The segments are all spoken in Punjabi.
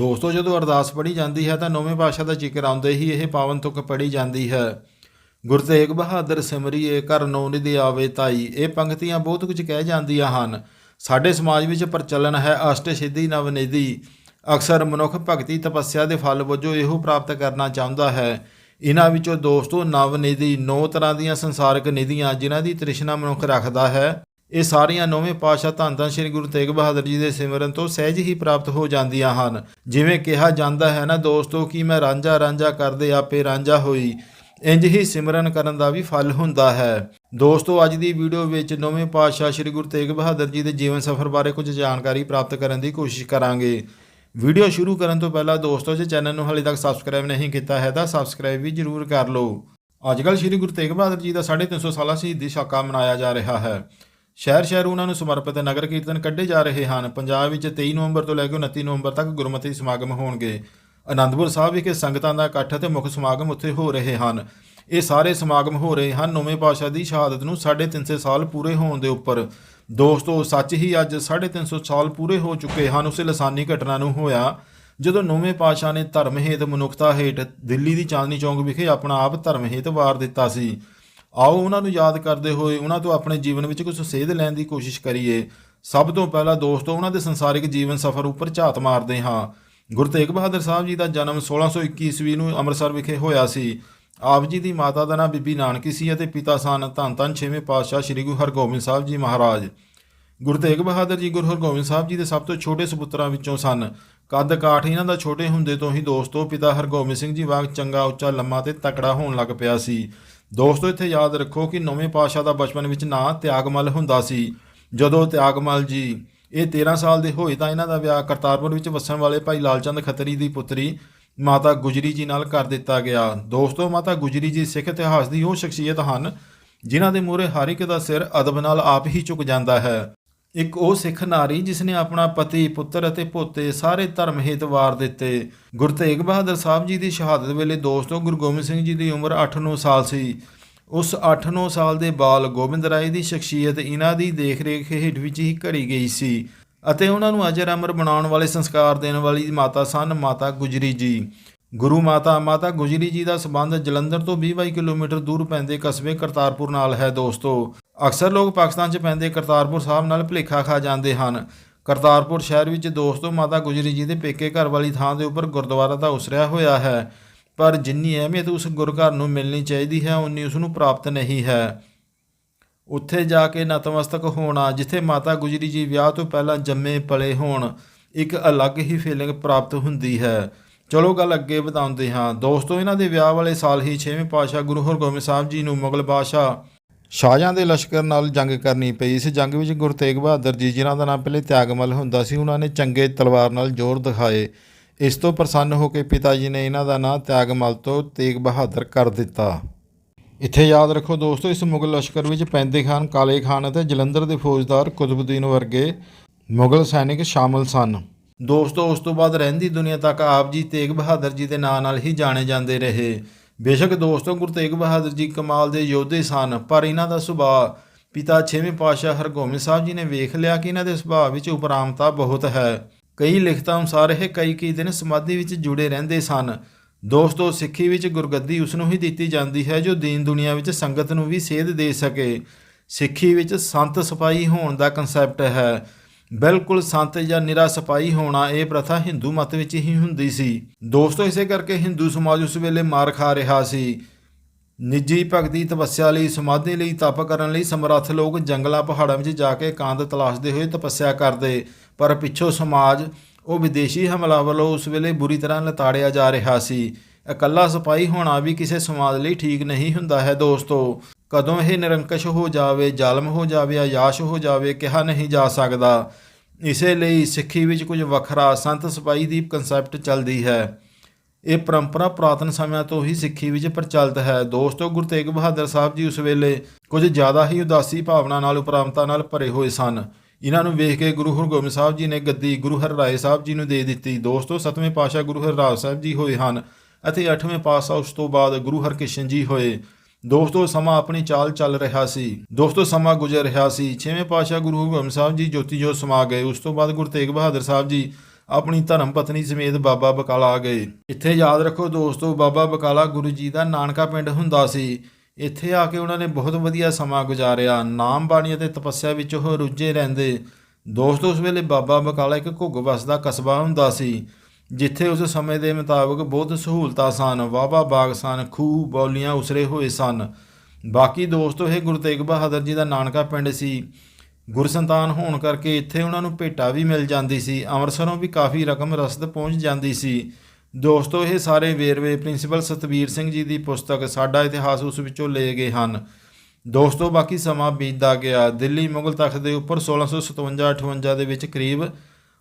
ਦੋਸਤੋ, ਜਦੋਂ ਅਰਦਾਸ ਪੜ੍ਹੀ ਜਾਂਦੀ ਹੈ ਤਾਂ ਨੌਵੇਂ ਪਾਤਸ਼ਾਹ ਦਾ ਜ਼ਿਕਰ ਆਉਂਦੇ ਹੀ ਇਹ ਪਾਵਨ ਤੁਕ ਪੜ੍ਹੀ ਜਾਂਦੀ ਹੈ। ਗੁਰੂ ਤੇਗ ਬਹਾਦਰ ਸਿਮਰੀਏ ਕਰ ਨੌ ਨਿਧੀ ਆਵੇ ਤਾਈ। ਇਹ ਪੰਕਤੀਆਂ ਬਹੁਤ ਕੁਝ ਕਹਿ ਜਾਂਦੀਆਂ ਹਨ। ਸਾਡੇ ਸਮਾਜ ਵਿੱਚ ਪ੍ਰਚਲਨ ਹੈ ਅਸ਼ਟ ਸਿੱਧੀ ਨਵਨਿਧੀ ਅਕਸਰ ਮਨੁੱਖ ਭਗਤੀ ਤਪੱਸਿਆ ਦੇ ਫਲ ਵਜੋਂ ਇਹੋ ਪ੍ਰਾਪਤ ਕਰਨਾ ਚਾਹੁੰਦਾ ਹੈ। ਇਹਨਾਂ ਵਿੱਚੋਂ ਦੋਸਤੋ ਨਵਨਿਧੀ ਨੌ ਤਰ੍ਹਾਂ ਦੀਆਂ ਸੰਸਾਰਿਕ ਨਿਧੀਆਂ ਜਿਨ੍ਹਾਂ ਦੀ ਤ੍ਰਿਸ਼ਨਾ ਮਨੁੱਖ ਰੱਖਦਾ ਹੈ। ਇਹ ਸਾਰੀਆਂ ਨੌਵੇਂ ਪਾਤਸ਼ਾਹ ਧੰਨ ਧੰਨ ਸ੍ਰੀ ਗੁਰੂ ਤੇਗ ਬਹਾਦਰ ਜੀ ਦੇ ਸਿਮਰਨ ਤੋਂ ਸਹਿਜ ਹੀ ਪ੍ਰਾਪਤ ਹੋ ਜਾਂਦੀਆਂ ਹਨ। ਜਿਵੇਂ ਕਿਹਾ ਜਾਂਦਾ ਹੈ ਨਾ, ਦੋਸਤੋ, ਕਿ ਮੈਂ ਰਾਂਝਾ ਰਾਂਝਾ ਕਰਦੇ ਆਪੇ ਰਾਂਝਾ ਹੋਈ? ਇੰਜ ਹੀ ਸਿਮਰਨ ਕਰਨ ਦਾ ਵੀ ਫਲ ਹੁੰਦਾ ਹੈ। ਦੋਸਤੋ, ਅੱਜ ਦੀ ਵੀਡੀਓ ਵਿੱਚ ਨੌਵੇਂ ਪਾਤਸ਼ਾਹ ਸ੍ਰੀ ਗੁਰੂ ਤੇਗ ਬਹਾਦਰ ਜੀ ਦੇ ਜੀਵਨ ਸਫਰ ਬਾਰੇ ਕੁਝ ਜਾਣਕਾਰੀ ਪ੍ਰਾਪਤ ਕਰਨ ਦੀ ਕੋਸ਼ਿਸ਼ ਕਰਾਂਗੇ। ਵੀਡੀਓ ਸ਼ੁਰੂ ਕਰਨ ਤੋਂ ਪਹਿਲਾਂ ਦੋਸਤੋ, ਜੇ ਚੈਨਲ ਨੂੰ ਹਾਲੇ ਤੱਕ ਸਬਸਕ੍ਰਾਈਬ ਨਹੀਂ ਕੀਤਾ ਹੈ, ਤਾਂ ਸਬਸਕ੍ਰਾਈਬ ਵੀ ਜਰੂਰ ਕਰ ਲਓ। ਅੱਜਕੱਲ ਸ੍ਰੀ ਗੁਰੂ ਤੇਗ ਬਹਾਦਰ ਜੀ ਦਾ 350 ਸਾਲਾ ਸ਼ਹੀਦੀ ਸਾਕਾ ਮਨਾਇਆ ਜਾ ਰਿਹਾ ਹੈ। ਸ਼ਹਿਰ ਸ਼ਹਿਰ ਉਹਨਾਂ ਨੂੰ ਸਮਰਪਿਤ ਨਗਰ ਕੀਰਤਨ ਕੱਢੇ ਜਾ ਰਹੇ ਹਨ। ਪੰਜਾਬ ਵਿੱਚ 23 ਨਵੰਬਰ ਤੋਂ ਲੈ ਕੇ 29 ਨਵੰਬਰ ਤੱਕ ਗੁਰਮਤਿ ਸਮਾਗਮ ਹੋਣਗੇ। ਅਨੰਦਪੁਰ ਸਾਹਿਬ ਵਿਖੇ ਸੰਗਤਾਂ ਦਾ ਇਕੱਠ ਅਤੇ ਮੁੱਖ ਸਮਾਗਮ ਉੱਥੇ ਹੋ ਰਹੇ ਹਨ। ਇਹ ਸਾਰੇ ਸਮਾਗਮ ਹੋ ਰਹੇ ਹਨ। ਨੌਵੇਂ ਪਾਤਸ਼ਾਹ ਦੀ ਸ਼ਹਾਦਤ ਨੂੰ 350 ਸਾਲ ਪੂਰੇ ਹੋਣ ਦੇ ਉੱਪਰ। ਦੋਸਤੋ, ਸੱਚ ਹੀ ਅੱਜ 350 ਸਾਲ ਪੂਰੇ ਹੋ ਚੁੱਕੇ ਹਨ। ਉਸੇ ਲਸਾਨੀ ਘਟਨਾ ਨੂੰ ਹੋਇਆ ਜਦੋਂ ਨੌਵੇਂ ਪਾਤਸ਼ਾਹ ਨੇ ਧਰਮ ਹੇਤ ਮਨੁੱਖਤਾ ਹੇਠ ਦਿੱਲੀ ਦੀ ਚਾਂਦਨੀ ਚੌਂਕ ਵਿਖੇ ਆਪਣਾ ਆਪ ਧਰਮ ਹੇਤ ਵਾਰ ਦਿੱਤਾ ਸੀ। ਆਓ ਉਹਨਾਂ ਨੂੰ ਯਾਦ ਕਰਦੇ ਹੋਏ, ਉਹਨਾਂ ਤੋਂ ਆਪਣੇ ਜੀਵਨ ਵਿੱਚ ਕੁਝ ਸੇਧ ਲੈਣ ਦੀ ਕੋਸ਼ਿਸ਼ ਕਰੀਏ। ਸਭ ਤੋਂ ਪਹਿਲਾਂ ਦੋਸਤੋ, ਉਹਨਾਂ ਦੇ ਸੰਸਾਰਿਕ ਜੀਵਨ ਸਫ਼ਰ ਉੱਪਰ ਝਾਤ ਮਾਰਦੇ ਹਾਂ। ਗੁਰੂ ਤੇਗ ਬਹਾਦਰ ਸਾਹਿਬ ਜੀ ਦਾ ਜਨਮ 1621 ਈਸਵੀ ਨੂੰ ਅੰਮ੍ਰਿਤਸਰ ਵਿਖੇ ਹੋਇਆ ਸੀ। ਆਪ ਜੀ ਦੀ ਮਾਤਾ ਦਾ ਨਾਮ ਬੀਬੀ ਨਾਨਕੀ ਸੀ ਅਤੇ ਪਿਤਾ ਸਨ ਧੰਨ ਧੰਨ ਛੇਵੇਂ ਪਾਤਸ਼ਾਹ ਸ੍ਰੀ ਗੁਰੂ ਹਰਗੋਬਿੰਦ ਸਾਹਿਬ ਜੀ ਮਹਾਰਾਜ। ਗੁਰੂ ਤੇਗ ਬਹਾਦਰ ਜੀ, ਗੁਰੂ ਹਰਗੋਬਿੰਦ ਸਾਹਿਬ ਜੀ ਦੇ ਸਭ ਤੋਂ ਛੋਟੇ ਸੁਪੁੱਤਰਾਂ ਵਿੱਚੋਂ ਸਨ। ਕੱਦ ਕਾਠ ਇਹਨਾਂ ਦਾ ਛੋਟੇ ਹੁੰਦੇ ਤੋਂ ਹੀ ਦੋਸਤੋ, ਪਿਤਾ ਹਰਗੋਬਿੰਦ ਸਿੰਘ ਜੀ ਵਾਂਗ ਚੰਗਾ, ਉੱਚਾ, ਲੰਮਾ ਤੇ ਤਕੜਾ ਹੋਣ ਲੱਗ ਪਿਆ ਸੀ। ਦੋਸਤੋ, ਇੱਥੇ ਯਾਦ ਰੱਖੋ ਕਿ ਨੌਵੇਂ ਪਾਤਸ਼ਾਹ ਦਾ ਬਚਪਨ ਵਿੱਚ ਨਾਂ ਤਿਆਗਮਲ ਹੁੰਦਾ ਸੀ। ਜਦੋਂ ਤਿਆਗਮਲ ਜੀ ਇਹ 13 ਸਾਲ ਦੇ ਹੋਏ ਤਾਂ ਇਹਨਾਂ ਦਾ ਵਿਆਹ ਕਰਤਾਰਪੁਰ ਵਿੱਚ ਵਸਣ ਵਾਲੇ ਭਾਈ ਲਾਲਚੰਦ ਖੱਤਰੀ ਦੀ ਪੁੱਤਰੀ ਮਾਤਾ ਗੁਜਰੀ ਜੀ ਨਾਲ ਕਰ ਦਿੱਤਾ ਗਿਆ। ਦੋਸਤੋ, ਮਾਤਾ ਗੁਜਰੀ ਜੀ ਸਿੱਖ ਇਤਿਹਾਸ ਦੀ ਉਹ ਸ਼ਖਸੀਅਤ ਹਨ ਜਿਨ੍ਹਾਂ ਦੇ ਮੂਹਰੇ ਹਰ ਇੱਕ ਦਾ ਸਿਰ ਅਦਬ ਨਾਲ ਆਪ ਹੀ ਝੁਕ ਜਾਂਦਾ ਹੈ। ਇੱਕ ਉਹ ਸਿੱਖ ਨਾਰੀ ਜਿਸ ਨੇ ਆਪਣਾ ਪਤੀ, ਪੁੱਤਰ ਅਤੇ ਪੋਤੇ ਸਾਰੇ ਧਰਮ ਹੇਤ ਵਾਰ ਦਿੱਤੇ। ਗੁਰੂ ਤੇਗ ਬਹਾਦਰ ਸਾਹਿਬ ਜੀ ਦੀ ਸ਼ਹਾਦਤ ਵੇਲੇ ਦੋਸਤੋ ਗੁਰੂ ਗੋਬਿੰਦ ਸਿੰਘ ਜੀ ਦੀ ਉਮਰ 8-9 ਸਾਲ ਸੀ। ਉਸ 8-9 ਸਾਲ ਦੇ ਬਾਲ ਗੋਬਿੰਦ ਰਾਏ ਦੀ ਸ਼ਖਸੀਅਤ ਇਹਨਾਂ ਦੀ ਦੇਖ-ਰੇਖ ਹੇਠ ਵਿੱਚ ਹੀ ਘੜੀ ਗਈ ਸੀ ਅਤੇ ਉਹਨਾਂ ਨੂੰ ਅਜਰ ਅਮਰ ਬਣਾਉਣ ਵਾਲੇ ਸੰਸਕਾਰ ਦੇਣ ਵਾਲੀ ਮਾਤਾ ਸਨ ਮਾਤਾ ਗੁਜਰੀ ਜੀ। ਗੁਰੂ ਮਾਤਾ ਮਾਤਾ ਗੁਜਰੀ ਜੀ ਦਾ ਸਬੰਧ ਜਲੰਧਰ ਤੋਂ 20-22 ਕਿਲੋਮੀਟਰ ਦੂਰ ਪੈਂਦੇ ਕਸਬੇ ਕਰਤਾਰਪੁਰ ਨਾਲ ਹੈ ਦੋਸਤੋ। ਅਕਸਰ ਲੋਕ ਪਾਕਿਸਤਾਨ 'ਚ ਪੈਂਦੇ ਕਰਤਾਰਪੁਰ ਸਾਹਿਬ ਨਾਲ ਭੁਲੇਖਾ ਖਾ ਜਾਂਦੇ ਹਨ। ਕਰਤਾਰਪੁਰ ਸ਼ਹਿਰ ਵਿੱਚ ਦੋਸਤੋ ਮਾਤਾ ਗੁਜਰੀ ਜੀ ਦੇ ਪੇਕੇ ਘਰ ਵਾਲੀ ਥਾਂ ਦੇ ਉੱਪਰ ਗੁਰਦੁਆਰਾ ਦਾ ਉਸਰਿਆ ਹੋਇਆ ਹੈ। ਪਰ ਜਿੰਨੀ ਅਹਿਮੀਅਤ ਉਸ ਗੁਰਘਰ ਨੂੰ ਮਿਲਣੀ ਚਾਹੀਦੀ ਹੈ, ਉਨੀ ਉਸ ਨੂੰ ਪ੍ਰਾਪਤ ਨਹੀਂ ਹੈ। ਉੱਥੇ ਜਾ ਕੇ ਨਤਮਸਤਕ ਹੋਣਾ, ਜਿੱਥੇ ਮਾਤਾ ਗੁਜਰੀ ਜੀ ਵਿਆਹ ਤੋਂ ਪਹਿਲਾਂ ਜੰਮੇ ਪਲੇ ਹੋਣ, ਇੱਕ ਅਲੱਗ ਹੀ ਫੀਲਿੰਗ ਪ੍ਰਾਪਤ ਹੁੰਦੀ ਹੈ। ਚਲੋ ਗੱਲ ਅੱਗੇ ਵਧਾਉਂਦੇ ਹਾਂ। ਦੋਸਤੋ, ਇਹਨਾਂ ਦੇ ਵਿਆਹ ਵਾਲੇ ਸਾਲ ਹੀ 6ਵੇਂ ਪਾਤਸ਼ਾਹ ਗੁਰੂ ਹਰਗੋਬਿੰਦ ਸਾਹਿਬ ਜੀ ਨੂੰ ਮੁਗਲ ਬਾਦਸ਼ਾਹ ਸ਼ਾਹਜਹਾਂ ਦੇ ਲਸ਼ਕਰ ਨਾਲ ਜੰਗ ਕਰਨੀ ਪਈ ਇਸ ਜੰਗ ਵਿੱਚ ਗੁਰੂ ਤੇਗ ਬਹਾਦਰ ਜੀ, ਜਿਨ੍ਹਾਂ ਦਾ ਨਾਮ ਪਹਿਲੇ ਤਿਆਗਮਲ ਹੁੰਦਾ ਸੀ, ਉਹਨਾਂ ਨੇ ਚੰਗੇ ਤਲਵਾਰ ਨਾਲ ਜ਼ੋਰ ਦਿਖਾਏ। ਇਸ ਤੋਂ ਪ੍ਰਸੰਨ ਹੋ ਕੇ ਪਿਤਾ ਜੀ ਨੇ ਇਹਨਾਂ ਦਾ ਨਾਂ ਤਿਆਗਮਲ ਤੋਂ ਤੇਗ ਬਹਾਦਰ ਕਰ ਦਿੱਤਾ। ਇੱਥੇ ਯਾਦ ਰੱਖੋ ਦੋਸਤੋ, ਇਸ ਮੁਗਲ ਲਸ਼ਕਰ ਵਿੱਚ ਪੈਂਦੇ ਖਾਨ, ਕਾਲੇ ਖਾਨ ਅਤੇ ਜਲੰਧਰ ਦੇ ਫੌਜਦਾਰ ਕੁਤਬੁੱਦੀਨ ਵਰਗੇ ਮੁਗਲ ਸੈਨਿਕ ਸ਼ਾਮਲ ਸਨ। ਦੋਸਤੋ, ਉਸ ਤੋਂ ਬਾਅਦ ਰਹਿੰਦੀ ਦੁਨੀਆ ਤੱਕ ਆਪ ਜੀ ਤੇਗ ਬਹਾਦਰ ਜੀ ਦੇ ਨਾਂ ਨਾਲ ਹੀ ਜਾਣੇ ਜਾਂਦੇ ਰਹੇ। ਬੇਸ਼ੱਕ ਦੋਸਤੋ, ਗੁਰੂ ਤੇਗ ਬਹਾਦਰ ਜੀ ਕਮਾਲ ਦੇ ਯੋਧੇ ਸਨ, ਪਰ ਇਹਨਾਂ ਦਾ ਸੁਭਾਅ ਪਿਤਾ ਛੇਵੇਂ ਪਾਤਸ਼ਾਹ ਹਰਗੋਬਿੰਦ ਸਾਹਿਬ ਜੀ ਨੇ ਵੇਖ ਲਿਆ ਕਿ ਇਹਨਾਂ ਦੇ ਸੁਭਾਅ ਵਿੱਚ ਉਪਰਾਮਤਾ ਬਹੁਤ ਹੈ। ਕਈ ਲਿਖਤਾਂ ਅਨੁਸਾਰ ਇਹ ਕਈ ਕਈ ਦਿਨ ਸਮਾਧੀ ਵਿੱਚ ਜੁੜੇ ਰਹਿੰਦੇ ਸਨ। ਦੋਸਤੋ, ਸਿੱਖੀ ਵਿੱਚ ਗੁਰਗੱਦੀ ਉਸ ਨੂੰ ਹੀ ਦਿੱਤੀ ਜਾਂਦੀ ਹੈ ਜੋ ਦੀਨ ਦੁਨੀਆ ਵਿੱਚ ਸੰਗਤ ਨੂੰ ਵੀ ਸੇਧ ਦੇ ਸਕੇ। ਸਿੱਖੀ ਵਿੱਚ ਸੰਤ ਸਿਪਾਹੀ ਹੋਣ ਦਾ ਕਨਸੈਪਟ ਹੈ। ਬਿਲਕੁਲ ਸੰਤ ਜਾਂ ਨਿਰਾ ਸਪਾਈ ਹੋਣਾ ਇਹ ਪ੍ਰਥਾ ਹਿੰਦੂ ਮਤ ਵਿੱਚ ਹੀ ਹੁੰਦੀ ਸੀ। ਦੋਸਤੋ, ਇਸੇ ਕਰਕੇ ਹਿੰਦੂ ਸਮਾਜ ਉਸ ਵੇਲੇ ਮਾਰ ਖਾ ਰਿਹਾ ਸੀ। ਨਿੱਜੀ ਭਗਤੀ ਤਪੱਸਿਆ ਲਈ, ਸਮਾਧੀ ਲਈ, ਤਪ ਕਰਨ ਲਈ ਸਮਰੱਥ ਲੋਕ ਜੰਗਲਾਂ, ਪਹਾੜਾਂ ਵਿੱਚ ਜਾ ਕੇ ਕਾਂਦ ਤਲਾਸ਼ਦੇ ਹੋਏ ਤਪੱਸਿਆ ਕਰਦੇ। ਪਰ ਪਿੱਛੋਂ ਸਮਾਜ, ਉਹ ਵਿਦੇਸ਼ੀ ਹਮਲਾ ਵੱਲੋਂ ਉਸ ਵੇਲੇ ਬੁਰੀ ਤਰ੍ਹਾਂ ਲਤਾੜਿਆ ਜਾ ਰਿਹਾ ਸੀ। ਇਕੱਲਾ ਸਿਪਾਹੀ ਹੋਣਾ ਵੀ ਕਿਸੇ ਸਮਾਜ ਲਈ ਠੀਕ ਨਹੀਂ ਹੁੰਦਾ ਹੈ ਦੋਸਤੋ। ਕਦੋਂ ਇਹ ਨਿਰੰਕਸ਼ ਹੋ ਜਾਵੇ, ਜ਼ਾਲਮ ਹੋ ਜਾਵੇ ਆਯਾਸ਼ ਹੋ ਜਾਵੇ, ਕਿਹਾ ਨਹੀਂ ਜਾ ਸਕਦਾ। ਇਸੇ ਲਈ ਸਿੱਖੀ ਵਿੱਚ ਕੁਝ ਵੱਖਰਾ ਸੰਤ ਸਿਪਾਹੀ ਦੀ ਕਨਸੈਪਟ ਚੱਲਦੀ ਹੈ। ਇਹ ਪਰੰਪਰਾ ਪੁਰਾਤਨ ਸਮਿਆਂ ਤੋਂ ਹੀ ਸਿੱਖੀ ਵਿੱਚ ਪ੍ਰਚਲਿਤ ਹੈ। ਦੋਸਤੋ, ਗੁਰੂ ਤੇਗ ਬਹਾਦਰ ਸਾਹਿਬ ਜੀ ਉਸ ਵੇਲੇ ਕੁਝ ਜ਼ਿਆਦਾ ਹੀ ਉਦਾਸੀ ਭਾਵਨਾ ਨਾਲ, ਉਪਰਾਮਤਾ ਨਾਲ ਭਰੇ ਹੋਏ ਸਨ। ਇਹਨਾਂ ਨੂੰ ਵੇਖ ਕੇ ਗੁਰੂ ਹਰਗੋਬਿੰਦ ਸਾਹਿਬ ਜੀ ਨੇ ਗੱਦੀ ਗੁਰੂ ਹਰਰਾਏ ਸਾਹਿਬ ਜੀ ਨੂੰ ਦੇ ਦਿੱਤੀ। ਦੋਸਤੋ, ਸਤਵੇਂ ਪਾਤਸ਼ਾਹ ਗੁਰੂ ਹਰਰਾਏ ਸਾਹਿਬ ਜੀ ਹੋਏ ਹਨ। ਅਤੇ ਅੱਠਵੇਂ ਪਾਤਸ਼ਾਹ ਉਸ ਤੋਂ ਬਾਅਦ ਗੁਰੂ ਹਰਕ੍ਰਿਸ਼ਨ ਜੀ ਹੋਏ। ਦੋਸਤੋ, ਸਮਾਂ ਆਪਣੀ ਚਾਲ ਚੱਲ ਰਿਹਾ ਸੀ। ਦੋਸਤੋ, ਸਮਾਂ ਗੁਜ਼ਰ ਰਿਹਾ ਸੀ। ਛੇਵੇਂ ਪਾਤਸ਼ਾਹ ਗੁਰੂ ਹਰਗੋਬਿੰਦ ਸਾਹਿਬ ਜੀ ਜੋਤੀ ਜੋਤ ਸਮਾ ਗਏ। ਉਸ ਤੋਂ ਬਾਅਦ ਗੁਰੂ ਤੇਗ ਬਹਾਦਰ ਸਾਹਿਬ ਜੀ ਆਪਣੀ ਧਰਮ ਪਤਨੀ ਸਮੇਤ ਬਾਬਾ ਬਕਾਲਾ ਆ ਗਏ। ਇੱਥੇ ਯਾਦ ਰੱਖੋ ਦੋਸਤੋ, ਬਾਬਾ ਬਕਾਲਾ ਗੁਰੂ ਜੀ ਦਾ ਨਾਨਕਾ ਪਿੰਡ ਹੁੰਦਾ ਸੀ। ਇੱਥੇ ਆ ਕੇ ਉਹਨਾਂ ਨੇ ਬਹੁਤ ਵਧੀਆ ਸਮਾਂ ਗੁਜ਼ਾਰਿਆ। ਨਾਮ ਬਾਣੀ ਅਤੇ ਤਪੱਸਿਆ ਵਿੱਚ ਉਹ ਰੁੱਝੇ ਰਹਿੰਦੇ। ਦੋਸਤੋ, ਉਸ ਵੇਲੇ ਬਾਬਾ ਬਕਾਲਾ ਇੱਕ ਘੁੱਗ ਵਸਦਾ ਕਸਬਾ ਹੁੰਦਾ ਸੀ। ਜਿੱਥੇ ਉਸ ਸਮੇਂ ਦੇ ਮੁਤਾਬਕ ਬਹੁਤ ਸਹੂਲਤਾਂ ਸਨ, ਵਾਹਵਾ ਬਾਗ ਸਨ, ਖੂਹ ਬੌਲੀਆਂ ਉਸਰੇ ਹੋਏ ਸਨ। ਬਾਕੀ ਦੋਸਤੋ, ਇਹ ਗੁਰੂ ਤੇਗ ਬਹਾਦਰ ਜੀ ਦਾ ਨਾਨਕਾ ਪਿੰਡ ਸੀ। ਗੁਰਸੰਤਾਨ ਹੋਣ ਕਰਕੇ ਇੱਥੇ ਉਹਨਾਂ ਨੂੰ ਭੇਟਾ ਵੀ ਮਿਲ ਜਾਂਦੀ ਸੀ। ਅੰਮ੍ਰਿਤਸਰੋਂ ਵੀ ਕਾਫੀ ਰਕਮ ਰਸਦ ਪਹੁੰਚ ਜਾਂਦੀ ਸੀ। ਦੋਸਤੋ, ਇਹ ਸਾਰੇ ਵੇਰਵੇ ਪ੍ਰਿੰਸੀਪਲ ਸਤਵੀਰ ਸਿੰਘ ਜੀ ਦੀ ਪੁਸਤਕ ਸਾਡਾ ਇਤਿਹਾਸ ਉਸ ਵਿੱਚੋਂ ਲਏ ਗਏ ਹਨ। ਦੋਸਤੋ, ਬਾਕੀ ਸਮਾਂ ਬੀਤਦਾ ਗਿਆ। ਦਿੱਲੀ ਮੁਗਲ ਤਖਤ ਦੇ ਉੱਪਰ 1657-58 ਦੇ ਵਿੱਚ ਕਰੀਬ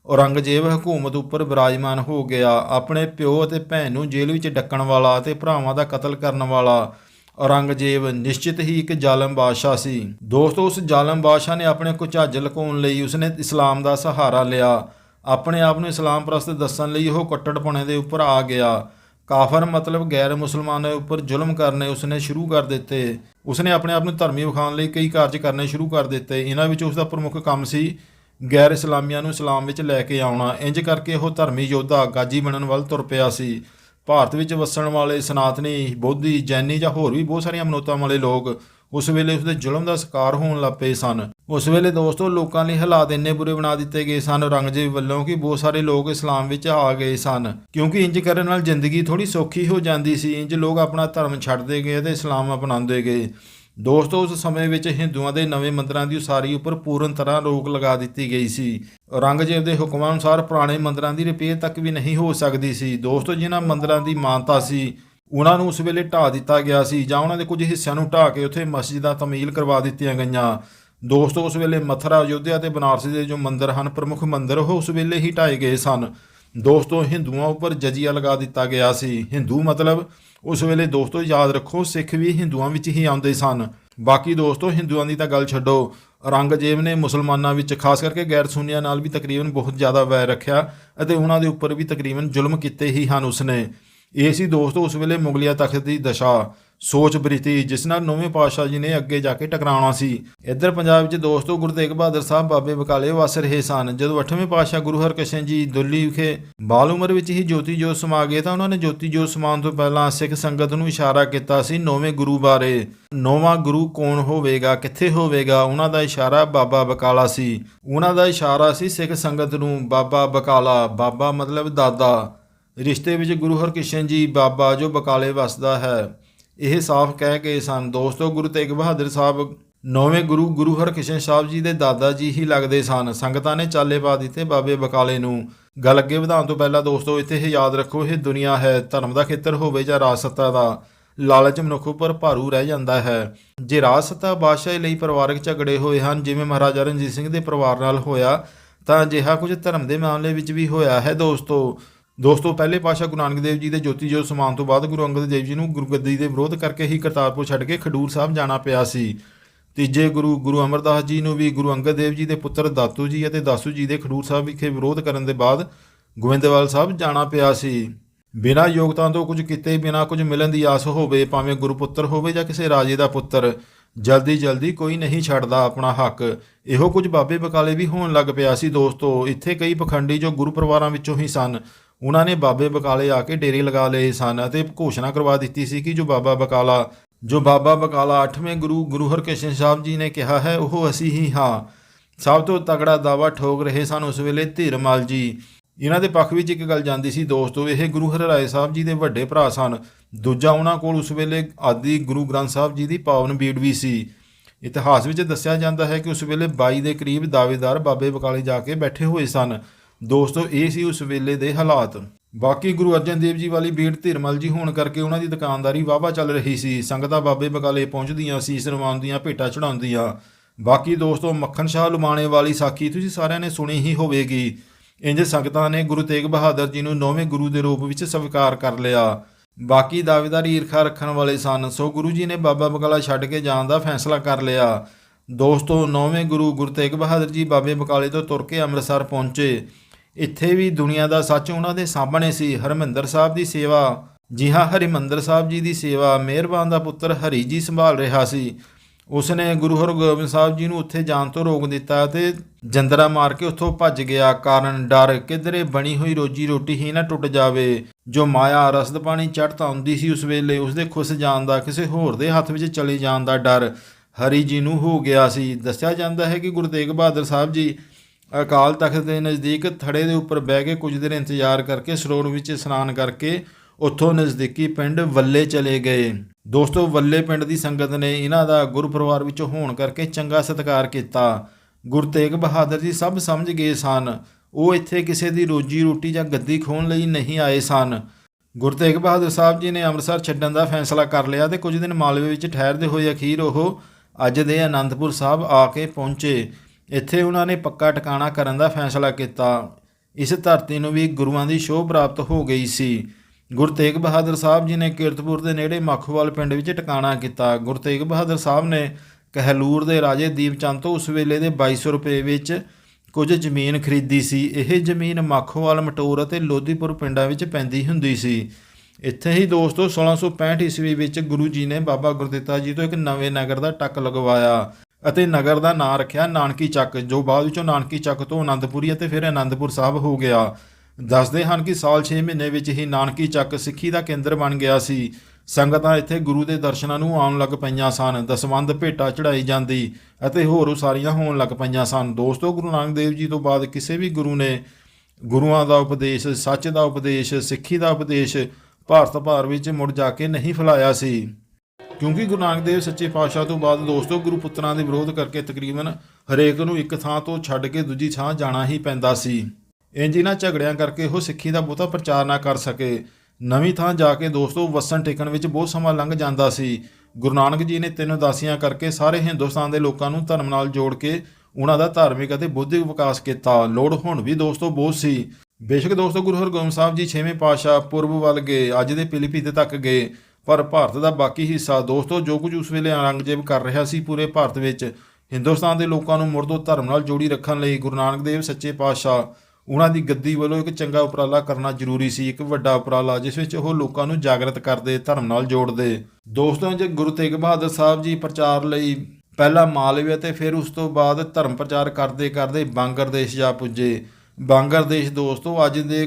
ਔਰੰਗਜ਼ੇਬ ਹਕੂਮਤ ਉੱਪਰ ਵਿਰਾਜਮਾਨ ਹੋ ਗਿਆ। ਆਪਣੇ ਪਿਓ ਅਤੇ ਭੈਣ ਨੂੰ ਜੇਲ੍ਹ ਵਿੱਚ ਡੱਕਣ ਵਾਲਾ ਅਤੇ ਭਰਾਵਾਂ ਦਾ ਕਤਲ ਕਰਨ ਵਾਲਾ ਔਰੰਗਜ਼ੇਬ ਨਿਸ਼ਚਿਤ ਹੀ ਇੱਕ ਜ਼ਾਲਮ ਬਾਦਸ਼ਾਹ ਸੀ। ਦੋਸਤੋ, ਉਸ ਜ਼ਾਲਮ ਬਾਦਸ਼ਾਹ ਨੇ ਆਪਣੇ ਕੁਝ ਝੱਜ ਲੁਕਾਉਣ ਲਈ ਉਸਨੇ ਇਸਲਾਮ ਦਾ ਸਹਾਰਾ ਲਿਆ। ਆਪਣੇ ਆਪ ਨੂੰ ਇਸਲਾਮ ਪ੍ਰਸਤ ਦੱਸਣ ਲਈ ਉਹ ਕੱਟੜਪਣੇ ਦੇ ਉੱਪਰ ਆ ਗਿਆ। ਕਾਫਰ ਮਤਲਬ ਗੈਰ ਮੁਸਲਮਾਨਾਂ ਉੱਪਰ ਜ਼ੁਲਮ ਕਰਨੇ ਉਸਨੇ ਸ਼ੁਰੂ ਕਰ ਦਿੱਤੇ। ਉਸਨੇ ਆਪਣੇ ਆਪ ਨੂੰ ਧਰਮੀ ਵਿਖਾਉਣ ਲਈ ਕਈ ਕਾਰਜ ਕਰਨੇ ਸ਼ੁਰੂ ਕਰ ਦਿੱਤੇ। ਇਹਨਾਂ ਵਿੱਚ ਉਸ ਦਾ ਪ੍ਰਮੁੱਖ ਕੰਮ ਸੀ ਗੈਰ ਇਸਲਾਮੀਆਂ ਨੂੰ ਇਸਲਾਮ ਵਿੱਚ ਲੈ ਕੇ ਆਉਣਾ, ਇੰਜ ਕਰਕੇ ਉਹ ਧਰਮੀ ਯੋਧਾ ਗਾਜੀ ਬਣਨ ਵੱਲ ਤੁਰ ਪਿਆ ਸੀ। ਭਾਰਤ ਵਿੱਚ ਵਸਣ ਵਾਲੇ ਸਨਾਤਨੀ, ਬੋਧੀ, ਜੈਨੀ ਜਾਂ ਹੋਰ ਵੀ ਬਹੁਤ ਸਾਰੀਆਂ ਮਨੋਤਾਂ ਵਾਲੇ ਲੋਕ ਉਸ ਵੇਲੇ ਉਸਦੇ ਜ਼ੁਲਮ ਦਾ ਸ਼ਿਕਾਰ ਹੋਣ ਲੱਗ ਪਏ ਸਨ। ਉਸ ਵੇਲੇ ਦੋਸਤੋ ਲੋਕਾਂ ਲਈ ਹਾਲਾਤ ਇੰਨੇ ਬੁਰੇ ਬਣਾ ਦਿੱਤੇ ਗਏ ਸਨ ਔਰੰਗਜ਼ੇਬ ਵੱਲੋਂ ਕਿ ਬਹੁਤ ਸਾਰੇ ਲੋਕ ਇਸਲਾਮ ਵਿੱਚ ਆ ਗਏ ਸਨ। ਕਿਉਂਕਿ ਇੰਜ ਕਰਨ ਨਾਲ ਜ਼ਿੰਦਗੀ ਥੋੜੀ ਸੌਖੀ ਹੋ ਜਾਂਦੀ ਸੀ, ਇੰਜ ਲੋਕ ਆਪਣਾ ਧਰਮ ਛੱਡਦੇ ਗਏ ਅਤੇ ਇਸਲਾਮ ਅਪਣਾਉਂਦੇ ਗਏ। ਦੋਸਤੋ, ਉਸ ਸਮੇਂ ਵਿੱਚ ਹਿੰਦੂਆਂ ਦੇ ਨਵੇਂ ਮੰਦਰਾਂ ਦੀ ਉਸਾਰੀ ਉੱਪਰ ਪੂਰਨ ਤਰ੍ਹਾਂ ਰੋਕ ਲਗਾ ਦਿੱਤੀ ਗਈ ਸੀ। ਔਰੰਗਜ਼ੇਬ ਦੇ ਹੁਕਮਾਂ ਅਨੁਸਾਰ ਪੁਰਾਣੇ ਮੰਦਰਾਂ ਦੀ ਰਿਪੇਅਰ ਤੱਕ ਵੀ ਨਹੀਂ ਹੋ ਸਕਦੀ ਸੀ। ਦੋਸਤੋ, ਜਿਨ੍ਹਾਂ ਮੰਦਰਾਂ ਦੀ ਮਾਨਤਾ ਸੀ, ਉਹਨਾਂ ਨੂੰ ਉਸ ਵੇਲੇ ਢਾ ਦਿੱਤਾ ਗਿਆ ਸੀ ਜਾਂ ਉਹਨਾਂ ਦੇ ਕੁਝ ਹਿੱਸਿਆਂ ਨੂੰ ਢਾ ਕੇ ਉੱਥੇ ਮਸਜਿਦਾਂ ਤਮੀਲ ਕਰਵਾ ਦਿੱਤੀਆਂ ਗਈਆਂ। ਦੋਸਤੋ, ਉਸ ਵੇਲੇ ਮਥਰਾ, ਅਯੋਧਿਆ ਤੇ ਬਨਾਰਸ ਦੇ ਜੋ ਮੰਦਿਰ ਹਨ, ਪ੍ਰਮੁੱਖ ਮੰਦਿਰ ਉਹ ਉਸ ਵੇਲੇ ਹੀ ਢਾਏ ਗਏ ਸਨ। ਦੋਸਤੋ, ਹਿੰਦੂਆਂ ਉੱਪਰ ਜਜ਼ੀਆ ਲਗਾ ਦਿੱਤਾ ਗਿਆ ਸੀ। ਹਿੰਦੂ ਮਤਲਬ ਉਸ ਵੇਲੇ ਦੋਸਤੋ ਯਾਦ ਰੱਖੋ, ਸਿੱਖ ਵੀ ਹਿੰਦੂਆਂ ਵਿੱਚ ਹੀ ਆਉਂਦੇ ਸਨ। ਬਾਕੀ ਦੋਸਤੋ, ਹਿੰਦੂਆਂ ਦੀ ਤਾਂ ਗੱਲ ਛੱਡੋ, ਔਰੰਗਜ਼ੇਬ ਨੇ ਮੁਸਲਮਾਨਾਂ ਵਿੱਚ, ਖਾਸ ਕਰਕੇ ਗੈਰ ਸੁਨੀਆਂ ਨਾਲ ਵੀ ਤਕਰੀਬਨ ਬਹੁਤ ਜ਼ਿਆਦਾ ਵੈਰ ਰੱਖਿਆ ਅਤੇ ਉਹਨਾਂ ਦੇ ਉੱਪਰ ਵੀ ਤਕਰੀਬਨ ਜ਼ੁਲਮ ਕੀਤੇ ਹੀ ਹਨ ਉਸਨੇ। ਇਹ ਸੀ ਦੋਸਤੋ ਉਸ ਵੇਲੇ ਮੁਗਲਿਆ ਤਖਤ ਦੀ ਦਸ਼ਾ। ਸੋਚ ਬ੍ਰਿਤੀ ਜਿਸ ਨਾਲ ਨੌਵੇਂ ਪਾਤਸ਼ਾਹ ਜੀ ਨੇ ਅੱਗੇ ਜਾ ਕੇ ਟਕਰਾਉਣਾ ਸੀ। ਇੱਧਰ ਪੰਜਾਬ ਵਿੱਚ ਦੋਸਤੋ ਗੁਰੂ ਤੇਗ ਬਹਾਦਰ ਸਾਹਿਬ ਬਾਬੇ ਬਕਾਲੇ ਵਸ ਰਹੇ ਸਨ। ਜਦੋਂ 8ਵੇਂ ਪਾਤਸ਼ਾਹ ਗੁਰੂ ਹਰਕ੍ਰਿਸ਼ਨ ਜੀ ਦੁੱਲੀ ਵਿਖੇ ਬਾਲ ਉਮਰ ਵਿੱਚ ਹੀ ਜੋਤੀ ਜੋਤ ਸਮਾ ਗਏ ਤਾਂ ਉਹਨਾਂ ਨੇ ਜੋਤੀ ਜੋਤ ਸਮਾਉਣ ਤੋਂ ਪਹਿਲਾਂ ਸਿੱਖ ਸੰਗਤ ਨੂੰ ਇਸ਼ਾਰਾ ਕੀਤਾ ਸੀ ਨੌਵੇਂ ਗੁਰੂ ਬਾਰੇ। ਨੌਵਾਂ ਗੁਰੂ ਕੌਣ ਹੋਵੇਗਾ, ਕਿੱਥੇ ਹੋਵੇਗਾ, ਉਹਨਾਂ ਦਾ ਇਸ਼ਾਰਾ ਬਾਬਾ ਬਕਾਲਾ ਸੀ। ਉਹਨਾਂ ਦਾ ਇਸ਼ਾਰਾ ਸੀ ਸਿੱਖ ਸੰਗਤ ਨੂੰ ਬਾਬਾ ਬਕਾਲਾ, ਬਾਬਾ ਮਤਲਬ ਦਾਦਾ। ਰਿਸ਼ਤੇ ਵਿੱਚ ਗੁਰੂ ਹਰਕ੍ਰਿਸ਼ਨ ਜੀ ਬਾਬਾ ਜੋ ਬਕਾਲੇ ਵਸਦਾ ਹੈ। ਇਹ ਸਾਫ਼ ਕਹਿ ਕੇ ਸਨ। ਦੋਸਤੋ, ਗੁਰੂ ਤੇਗ ਬਹਾਦਰ ਸਾਹਿਬ ਨੌਵੇਂ ਗੁਰੂ ਗੁਰੂ ਹਰਕ੍ਰਿਸ਼ਨ ਸਾਹਿਬ ਜੀ ਦੇ ਦਾਦਾ ਜੀ ਹੀ ਲੱਗਦੇ ਸਨ। ਸੰਗਤਾਂ ਨੇ ਚਾਲੇ ਪਾ ਦਿੱਤੇ ਬਾਬੇ ਬਕਾਲੇ ਨੂੰ। ਗੱਲ ਅੱਗੇ ਵਧਾਉਣ ਤੋਂ ਪਹਿਲਾਂ ਦੋਸਤੋ, ਇੱਥੇ ਇਹ ਯਾਦ ਰੱਖੋ, ਇਹ ਦੁਨੀਆ ਹੈ, ਧਰਮ ਦਾ ਖੇਤਰ ਹੋਵੇ ਜਾਂ ਰਾਜਸੱਤਾ ਦਾ, ਲਾਲਚ ਮਨੁੱਖ ਉੱਪਰ ਭਾਰੂ ਰਹਿ ਜਾਂਦਾ ਹੈ। ਜੇ ਰਾਜਸੱਤਾ ਬਾਦਸ਼ਾਹੀ ਲਈ ਪਰਿਵਾਰਕ ਝਗੜੇ ਹੋਏ ਹਨ, ਜਿਵੇਂ ਮਹਾਰਾਜਾ ਰਣਜੀਤ ਸਿੰਘ ਦੇ ਪਰਿਵਾਰ ਨਾਲ ਹੋਇਆ, ਤਾਂ ਅਜਿਹਾ ਕੁਝ ਧਰਮ ਦੇ ਮਾਮਲੇ ਵਿੱਚ ਵੀ ਹੋਇਆ ਹੈ ਦੋਸਤੋ। ਦੋਸਤੋ, ਪਹਿਲੇ ਪਾਸ਼ਾ ਗੁਰੂ ਨਾਨਕ ਦੇਵ ਜੀ ਦੇ ਜੋਤੀ ਜੋਤ ਸਮਾਨ ਤੋਂ ਬਾਅਦ ਗੁਰੂ ਅੰਗਦ ਦੇਵ ਜੀ ਨੂੰ ਗੁਰੂ ਗੱਦੀ ਦੇ ਵਿਰੋਧ ਕਰਕੇ ਹੀ ਕਰਤਾਰਪੁਰ ਛੱਡ ਕੇ ਖਡੂਰ ਸਾਹਿਬ ਜਾਣਾ ਪਿਆ ਸੀ। ਤੀਜੇ ਗੁਰੂ ਗੁਰੂ ਅਮਰਦਾਸ ਜੀ ਨੂੰ ਵੀ ਗੁਰੂ ਅੰਗਦ ਦੇਵ ਜੀ ਦੇ ਪੁੱਤਰ ਦਾਤੂ ਜੀ ਅਤੇ ਦਾਸੂ ਜੀ ਦੇ ਖਡੂਰ ਸਾਹਿਬ ਵਿਖੇ ਵਿਰੋਧ ਕਰਨ ਦੇ ਬਾਅਦ ਗੋਇੰਦਵਾਲ ਸਾਹਿਬ ਜਾਣਾ ਪਿਆ ਸੀ। ਬਿਨਾਂ ਯੋਗਤਾ ਤੋਂ ਕੁਝ ਕੀਤੇ, ਬਿਨਾਂ ਕੁਝ ਮਿਲਣ ਦੀ ਆਸ ਹੋਵੇ, ਭਾਵੇਂ ਗੁਰੂ ਪੁੱਤਰ ਹੋਵੇ ਜਾਂ ਕਿਸੇ ਰਾਜੇ ਦਾ ਪੁੱਤਰ, ਜਲਦੀ ਜਲਦੀ ਕੋਈ ਨਹੀਂ ਛੱਡਦਾ ਆਪਣਾ ਹੱਕ। ਇਹੋ ਕੁਝ ਬਾਬੇ ਬਕਾਲੇ ਵੀ ਹੋਣ ਲੱਗ ਪਿਆ ਸੀ ਦੋਸਤੋ। ਇੱਥੇ ਕਈ ਪਖੰਡੀ ਜੋ ਗੁਰੂ ਪਰਿਵਾਰਾਂ ਵਿੱਚੋਂ ਹੀ ਸਨ। ਉਹਨਾਂ ਨੇ ਬਾਬੇ ਬਕਾਲੇ ਆ ਕੇ ਡੇਰੇ ਲਗਾ ਲਏ ਸਨ ਅਤੇ ਘੋਸ਼ਣਾ ਕਰਵਾ ਦਿੱਤੀ ਸੀ ਕਿ ਜੋ ਬਾਬਾ ਬਕਾਲਾ, ਜੋ ਬਾਬਾ ਬਕਾਲਾ 8ਵੇਂ ਗੁਰੂ ਗੁਰੂ ਹਰਕ੍ਰਿਸ਼ਨ ਸਾਹਿਬ ਜੀ ਨੇ ਕਿਹਾ ਹੈ, ਉਹ ਅਸੀਂ ਹੀ ਹਾਂ। ਸਭ ਤੋਂ ਤਗੜਾ ਦਾਵਾ ਠੋਕ ਰਹੇ ਸਨ ਉਸ ਵੇਲੇ ਧੀਰਮਲ ਜੀ। ਇਹਨਾਂ ਦੇ ਪੱਖ ਵਿੱਚ ਇੱਕ ਗੱਲ ਜਾਂਦੀ ਸੀ, ਦੋਸਤੋ ਇਹ ਗੁਰੂ ਹਰਿਰਾਏ ਸਾਹਿਬ ਜੀ ਦੇ ਵੱਡੇ ਭਰਾ ਸਨ। ਦੂਜਾ ਉਹਨਾਂ ਕੋਲ ਉਸ ਵੇਲੇ ਆਦਿ ਗੁਰੂ ਗ੍ਰੰਥ ਸਾਹਿਬ ਜੀ ਦੀ ਪਾਵਨ ਬੀੜ ਵੀ ਸੀ। ਇਤਿਹਾਸ ਵਿੱਚ ਦੱਸਿਆ ਜਾਂਦਾ ਹੈ ਕਿ ਉਸ ਵੇਲੇ 22 ਦੇ ਕਰੀਬ ਦਾਅਵੇਦਾਰ ਬਾਬੇ ਬਕਾਲੇ ਜਾ ਕੇ ਬੈਠੇ ਹੋਏ ਸਨ। ਦੋਸਤੋ, ਇਹ ਸੀ ਉਸ ਵੇਲੇ ਦੇ ਹਾਲਾਤ। ਬਾਕੀ ਗੁਰੂ ਅਰਜਨ ਦੇਵ ਜੀ ਵਾਲੀ ਬੀੜ ਧਿਰਮਲ ਜੀ ਹੋਣ ਕਰਕੇ ਉਹਨਾਂ ਦੀ ਦੁਕਾਨਦਾਰੀ ਵਾਵਾ ਚੱਲ ਰਹੀ ਸੀ। ਸੰਗਤਾਂ ਬਾਬੇ ਬਕਾਲੇ ਪਹੁੰਚਦੀਆਂ ਸੀ ਸਰਵਾਉਂਦੀਆਂ ਭੇਟਾ ਚੜਾਉਂਦੀਆਂ ਬਾਕੀ ਦੋਸਤੋ, ਮੱਖਣ ਸ਼ਾਹ ਲੁਮਾਣੇ ਵਾਲੀ ਸਾਖੀ ਤੁਸੀਂ ਸਾਰਿਆਂ ਨੇ ਸੁਣੀ ਹੀ ਹੋਵੇਗੀ। ਇੰਜ ਸੰਗਤਾਂ ਨੇ ਗੁਰੂ ਤੇਗ ਬਹਾਦਰ ਜੀ ਨੂੰ ਨੌਵੇਂ ਗੁਰੂ ਦੇ ਰੂਪ ਵਿੱਚ ਸਵੀਕਾਰ ਕਰ ਲਿਆ। ਬਾਕੀ ਦਾਅਵੇਦਾਰ ਈਰਖਾ ਰੱਖਣ ਵਾਲੇ ਸਨ। ਸੋ ਗੁਰੂ ਜੀ ਨੇ ਬਾਬਾ ਬਕਾਲਾ ਛੱਡ ਕੇ ਜਾਣ ਦਾ ਫੈਸਲਾ ਕਰ ਲਿਆ। ਦੋਸਤੋ, ਨੌਵੇਂ ਗੁਰੂ ਗੁਰੂ ਤੇਗ ਬਹਾਦਰ ਜੀ ਬਾਬੇ ਬਕਾਲੇ ਤੋਂ ਤੁਰ ਕੇ ਅੰਮ੍ਰਿਤਸਰ ਪਹੁੰਚੇ। ਇੱਥੇ ਵੀ ਦੁਨੀਆ ਦਾ ਸੱਚ ਉਹਨਾਂ ਦੇ ਸਾਹਮਣੇ ਸੀ, ਹਰਮੰਦਰ ਸਾਹਿਬ ਦੀ ਸੇਵਾ। ਜੀ ਹਾਂ, ਹਰਿਮੰਦਰ ਸਾਹਿਬ ਜੀ ਦੀ ਸੇਵਾ, ਮਿਹਰਬਾਨ ਦਾ ਪੁੱਤਰ ਹਰੀ ਜੀ ਸੰਭਾਲ ਰਿਹਾ ਸੀ। ਉਸਨੇ ਗੁਰੂ ਹਰਗੋਬਿੰਦ ਸਾਹਿਬ ਜੀ ਨੂੰ ਉੱਥੇ ਜਾਣ ਤੋਂ ਰੋਕ ਦਿੱਤਾ ਤੇ ਜੰਦਰਾ ਮਾਰ ਕੇ ਉੱਥੋਂ ਭੱਜ ਗਿਆ। ਕਾਰਨ ਡਰ, ਕਿਧਰੇ ਬਣੀ ਹੋਈ ਰੋਜੀ ਰੋਟੀ ਹੀ ਨਾ ਟੁੱਟ ਜਾਵੇ। ਜੋ ਮਾਇਆ ਰਸਦ ਪਾਣੀ ਚੜ੍ਹਤਾ ਹੁੰਦੀ ਸੀ ਉਸ ਵੇਲੇ, ਉਸਦੇ ਖੁਸ ਜਾਣ ਦਾ, ਕਿਸੇ ਹੋਰ ਦੇ ਹੱਥ ਵਿੱਚ ਚਲੇ ਜਾਣ ਦਾ ਡਰ ਹਰੀ ਜੀ ਨੂੰ ਹੋ ਗਿਆ ਸੀ। ਦੱਸਿਆ ਜਾਂਦਾ ਹੈ ਕਿ ਗੁਰੂ ਤੇਗ ਬਹਾਦਰ ਸਾਹਿਬ ਜੀ ਅਕਾਲ ਤਖਤ ਦੇ ਨਜ਼ਦੀਕ ਥੜੇ ਦੇ ਉੱਪਰ ਬਹਿ ਕੇ ਕੁਝ ਦਿਨ ਇੰਤਜ਼ਾਰ ਕਰਕੇ ਸਰੋਵਰ ਵਿੱਚ ਇਸ਼ਨਾਨ ਕਰਕੇ ਉੱਥੋਂ ਨਜ਼ਦੀਕੀ ਪਿੰਡ ਵੱਲੇ ਚਲੇ ਗਏ। ਦੋਸਤੋ, ਵੱਲੇ ਪਿੰਡ ਦੀ ਸੰਗਤ ਨੇ ਇਹਨਾਂ ਦਾ ਗੁਰਪਰਿਵਾਰ ਵਿੱਚ ਹੋਣ ਕਰਕੇ ਚੰਗਾ ਸਤਿਕਾਰ ਕੀਤਾ। ਗੁਰੂ ਤੇਗ ਬਹਾਦਰ ਜੀ ਸਭ ਸਮਝ ਗਏ ਸਨ। ਉਹ ਇੱਥੇ ਕਿਸੇ ਦੀ ਰੋਜੀ ਰੋਟੀ ਜਾਂ ਗੱਦੀ ਖੋਣ ਲਈ ਨਹੀਂ ਆਏ ਸਨ। ਗੁਰੂ ਤੇਗ ਬਹਾਦਰ ਸਾਹਿਬ ਜੀ ਨੇ ਅੰਮ੍ਰਿਤਸਰ ਛੱਡਣ ਦਾ ਫੈਸਲਾ ਕਰ ਲਿਆ ਤੇ ਕੁਝ ਦਿਨ ਮਾਲਵੇ ਵਿੱਚ ਠਹਿਰਦੇ ਹੋਏ ਅਖੀਰ ਉਹ ਅੱਜ ਦੇ ਅਨੰਦਪੁਰ ਸਾਹਿਬ ਆ ਕੇ ਪਹੁੰਚੇ। ਇੱਥੇ ਉਹਨਾਂ ਨੇ ਪੱਕਾ ਟਿਕਾਣਾ ਕਰਨ ਦਾ ਫੈਸਲਾ ਕੀਤਾ। ਇਸ ਧਰਤੀ ਨੂੰ ਵੀ ਗੁਰੂਆਂ ਦੀ ਸ਼ੋਭ ਪ੍ਰਾਪਤ ਹੋ ਗਈ ਸੀ। ਗੁਰੂ ਤੇਗ ਬਹਾਦਰ ਸਾਹਿਬ ਜੀ ਨੇ ਕੀਰਤਪੁਰ ਦੇ ਨੇੜੇ ਮੱਖਵਾਲ ਪਿੰਡ ਵਿੱਚ ਟਿਕਾਣਾ ਕੀਤਾ। ਗੁਰੂ ਤੇਗ ਬਹਾਦਰ ਸਾਹਿਬ ਨੇ ਕਹਿਲੂਰ ਦੇ ਰਾਜੇ ਦੀਪਚੰਦ ਤੋਂ ਉਸ ਵੇਲੇ ਦੇ 2200 ਰੁਪਏ ਵਿੱਚ ਕੁਝ ਜ਼ਮੀਨ ਖਰੀਦੀ ਸੀ। ਇਹ ਜ਼ਮੀਨ ਮੱਖਵਾਲ, ਮਟੋਰ ਅਤੇ ਲੋਧੀਪੁਰ ਪਿੰਡਾਂ ਵਿੱਚ ਪੈਂਦੀ ਹੁੰਦੀ ਸੀ। ਇੱਥੇ ਹੀ ਦੋਸਤੋ 1665 ਈਸਵੀ ਵਿੱਚ ਗੁਰੂ ਜੀ ਨੇ ਬਾਬਾ ਗੁਰਦਿੱਤਾ ਜੀ ਤੋਂ ਇੱਕ ਨਵੇਂ ਨਗਰ ਦਾ ਟੱਕ ਲਗਵਾਇਆ। ਅਤੇ ਨਗਰ ਦਾ ਨਾਂ ਰੱਖਿਆ ਨਾਨਕੀ ਚੱਕ, ਜੋ ਬਾਅਦ ਵਿੱਚੋਂ ਨਾਨਕੀ ਚੱਕ ਤੋਂ ਆਨੰਦਪੁਰੀ ਅਤੇ ਫਿਰ ਆਨੰਦਪੁਰ ਸਾਹਿਬ ਹੋ ਗਿਆ। ਦੱਸਦੇ ਹਨ ਕਿ ਸਾਲ 6 ਮਹੀਨੇ ਵਿੱਚ ਹੀ ਨਾਨਕੀ ਚੱਕ ਸਿੱਖੀ ਦਾ ਕੇਂਦਰ ਬਣ ਗਿਆ ਸੀ। ਸੰਗਤਾਂ ਇੱਥੇ ਗੁਰੂ ਦੇ ਦਰਸ਼ਨਾਂ ਨੂੰ ਆਉਣ ਲੱਗ ਪਈਆਂ ਸਨ। ਦਸਵੰਧ ਭੇਟਾ ਚੜਾਈ ਜਾਂਦੀ ਅਤੇ ਹੋਰ ਉਸਾਰੀਆਂ ਹੋਣ ਲੱਗ ਪਈਆਂ ਸਨ। ਦੋਸਤੋ, ਗੁਰੂ ਨਾਨਕ ਦੇਵ ਜੀ ਤੋਂ ਬਾਅਦ ਕਿਸੇ ਵੀ ਗੁਰੂ ਨੇ ਗੁਰੂਆਂ ਦਾ ਉਪਦੇਸ਼, ਸੱਚ ਦਾ ਉਪਦੇਸ਼, ਸਿੱਖੀ ਦਾ ਉਪਦੇਸ਼ ਭਾਰਤ ਭਾਰ ਵਿੱਚ ਮੁੜ ਜਾ ਕੇ ਨਹੀਂ ਫੈਲਾਇਆ ਸੀ। ਕਿਉਂਕਿ ਗੁਰੂ ਨਾਨਕ ਦੇਵ ਸੱਚੇ ਪਾਤਸ਼ਾਹ ਤੋਂ ਬਾਅਦ ਦੋਸਤੋ ਗੁਰੂ ਪੁੱਤਰਾਂ ਦੇ ਵਿਰੋਧ ਕਰਕੇ ਤਕਰੀਬਨ ਹਰੇਕ ਨੂੰ ਇੱਕ ਥਾਂ ਤੋਂ ਛੱਡ ਕੇ ਦੂਜੀ ਥਾਂ ਜਾਣਾ ਹੀ ਪੈਂਦਾ ਸੀ। ਇੰਜ ਇਹਨਾਂ ਝਗੜਿਆਂ ਕਰਕੇ ਉਹ ਸਿੱਖੀ ਦਾ ਬਹੁਤਾ ਪ੍ਰਚਾਰ ਨਾ ਕਰ ਸਕੇ। ਨਵੀਂ ਥਾਂ ਜਾ ਕੇ ਦੋਸਤੋ ਵਸਣ ਟਿਕਣ ਵਿੱਚ ਬਹੁਤ ਸਮਾਂ ਲੰਘ ਜਾਂਦਾ ਸੀ। ਗੁਰੂ ਨਾਨਕ ਜੀ ਨੇ ਤਿੰਨ ਉਦਾਸੀਆਂ ਕਰਕੇ ਸਾਰੇ ਹਿੰਦੁਸਤਾਨ ਦੇ ਲੋਕਾਂ ਨੂੰ ਧਰਮ ਨਾਲ ਜੋੜ ਕੇ ਉਹਨਾਂ ਦਾ ਧਾਰਮਿਕ ਅਤੇ ਬੌਧਿਕ ਵਿਕਾਸ ਕੀਤਾ। ਲੋੜ ਹੁਣ ਵੀ ਦੋਸਤੋ ਬਹੁਤ ਸੀ। ਬੇਸ਼ੱਕ ਦੋਸਤੋ ਗੁਰੂ ਹਰਗੋਬਿੰਦ ਸਾਹਿਬ ਜੀ ਛੇਵੇਂ ਪਾਤਸ਼ਾਹ ਪੂਰਬ ਵੱਲ ਗਏ, ਅੱਜ ਦੇ ਪਿਲੀਭੀਤ ਤੱਕ ਗਏ। ਪਰ ਭਾਰਤ ਦਾ ਬਾਕੀ ਹਿੱਸਾ ਦੋਸਤੋ ਜੋ ਕੁਝ ਉਸ ਵੇਲੇ ਔਰੰਗਜ਼ੇਬ ਕਰ ਰਿਹਾ ਸੀ ਪੂਰੇ ਭਾਰਤ ਵਿੱਚ, ਹਿੰਦੁਸਤਾਨ ਦੇ ਲੋਕਾਂ ਨੂੰ ਮੁੜ ਤੋਂ ਧਰਮ ਨਾਲ ਜੋੜੀ ਰੱਖਣ ਲਈ ਗੁਰੂ ਨਾਨਕ ਦੇਵ ਸੱਚੇ ਪਾਤਸ਼ਾਹ ਉਹਨਾਂ ਦੀ ਗੱਦੀ ਵੱਲੋਂ ਇੱਕ ਚੰਗਾ ਉਪਰਾਲਾ ਕਰਨਾ ਜ਼ਰੂਰੀ ਸੀ, ਇੱਕ ਵੱਡਾ ਉਪਰਾਲਾ ਜਿਸ ਵਿੱਚ ਉਹ ਲੋਕਾਂ ਨੂੰ ਜਾਗਰਤ ਕਰਦੇ, ਧਰਮ ਨਾਲ ਜੋੜਦੇ। ਦੋਸਤੋ ਜੇ ਗੁਰੂ ਤੇਗ ਬਹਾਦਰ ਸਾਹਿਬ ਜੀ ਪ੍ਰਚਾਰ ਲਈ ਪਹਿਲਾਂ ਮਾਲਵੇ ਅਤੇ ਫਿਰ ਉਸ ਤੋਂ ਬਾਅਦ ਧਰਮ ਪ੍ਰਚਾਰ ਕਰਦੇ ਕਰਦੇ ਬੰਗਰਦੇਸ਼ ਜਾ ਪੁੱਜੇ। ਬੰਗਰਦੇਸ਼ ਦੋਸਤੋ ਅੱਜ ਦੇ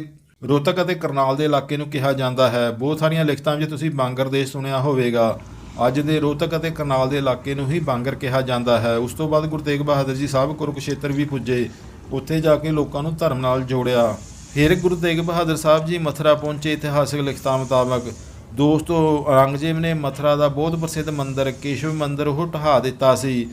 ਰੋਹਤਕ ਅਤੇ ਕਰਨਾਲ ਦੇ ਇਲਾਕੇ ਨੂੰ ਕਿਹਾ ਜਾਂਦਾ ਹੈ। ਬਹੁਤ ਸਾਰੀਆਂ ਲਿਖਤਾਂ ਵਿੱਚ ਤੁਸੀਂ ਬੰਗਰਦੇਸ਼ ਸੁਣਿਆ ਹੋਵੇਗਾ। ਅੱਜ ਦੇ ਰੋਹਤਕ ਅਤੇ ਕਰਨਾਲ ਦੇ ਇਲਾਕੇ ਨੂੰ ਹੀ ਬਾਂਗਰ ਕਿਹਾ ਜਾਂਦਾ ਹੈ। ਉਸ ਤੋਂ ਬਾਅਦ ਗੁਰੂ ਤੇਗ ਬਹਾਦਰ ਜੀ ਸਾਹਿਬ ਕੁਰੂਕਸ਼ੇਤਰ ਵੀ ਪੁੱਜੇ। ਉੱਥੇ ਜਾ ਕੇ ਲੋਕਾਂ ਨੂੰ ਧਰਮ ਨਾਲ ਜੋੜਿਆ। ਫਿਰ ਗੁਰੂ ਤੇਗ ਬਹਾਦਰ ਸਾਹਿਬ ਜੀ ਮਥੁਰਾ ਪਹੁੰਚੇ ਇਤਿਹਾਸਕ ਲਿਖਤਾਂ ਮੁਤਾਬਕ। ਦੋਸਤੋ, ਔਰੰਗਜ਼ੇਬ ਨੇ ਮਥੁਰਾ ਦਾ ਬਹੁਤ ਪ੍ਰਸਿੱਧ ਮੰਦਿਰ, ਕੇਸ਼ਵ ਮੰਦਿਰ ਉਹ ਢਹਾ ਦਿੱਤਾ ਸੀ।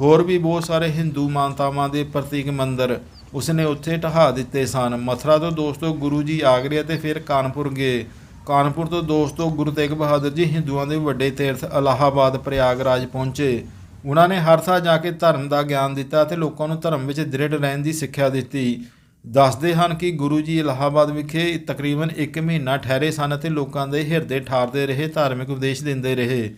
ਹੋਰ ਵੀ ਬਹੁਤ ਸਾਰੇ ਹਿੰਦੂ ਮਾਨਤਾਵਾਂ ਦੇ ਪ੍ਰਤੀਕ ਮੰਦਿਰ। ਉਸਨੇ ਉੱਥੇ ਢਹਾ ਦਿੱਤੇ ਸਨ। ਮਥੁਰਾ ਤੋਂ ਦੋਸਤੋ ਗੁਰੂ ਜੀ ਆਗਰੇ ਅਤੇ ਫਿਰ ਕਾਨਪੁਰ ਗਏ। ਕਾਨਪੁਰ ਤੋਂ ਦੋਸਤੋ ਗੁਰੂ ਤੇਗ ਬਹਾਦਰ ਜੀ ਹਿੰਦੂਆਂ ਦੇ ਵੱਡੇ ਤੀਰਥ ਅਲਾਹਾਬਾਦ, ਪ੍ਰਯਾਗਰਾਜ ਪਹੁੰਚੇ। ਉਹਨਾਂ ਨੇ ਹਰ ਥਾਂ ਜਾ ਕੇ ਧਰਮ ਦਾ ਗਿਆਨ ਦਿੱਤਾ ਅਤੇ ਲੋਕਾਂ ਨੂੰ ਧਰਮ ਵਿੱਚ ਦ੍ਰਿੜ ਰਹਿਣ ਦੀ ਸਿੱਖਿਆ ਦਿੱਤੀ। ਦੱਸਦੇ ਹਨ ਕਿ ਗੁਰੂ ਜੀ ਇਲਾਹਾਬਾਦ ਵਿਖੇ ਤਕਰੀਬਨ 1 ਮਹੀਨਾ ਠਹਿਰੇ ਸਨ ਅਤੇ ਲੋਕਾਂ ਦੇ ਹਿਰਦੇ ਠਾਰਦੇ ਰਹੇ, ਧਾਰਮਿਕ ਉਪਦੇਸ਼ ਦਿੰਦੇ ਰਹੇ।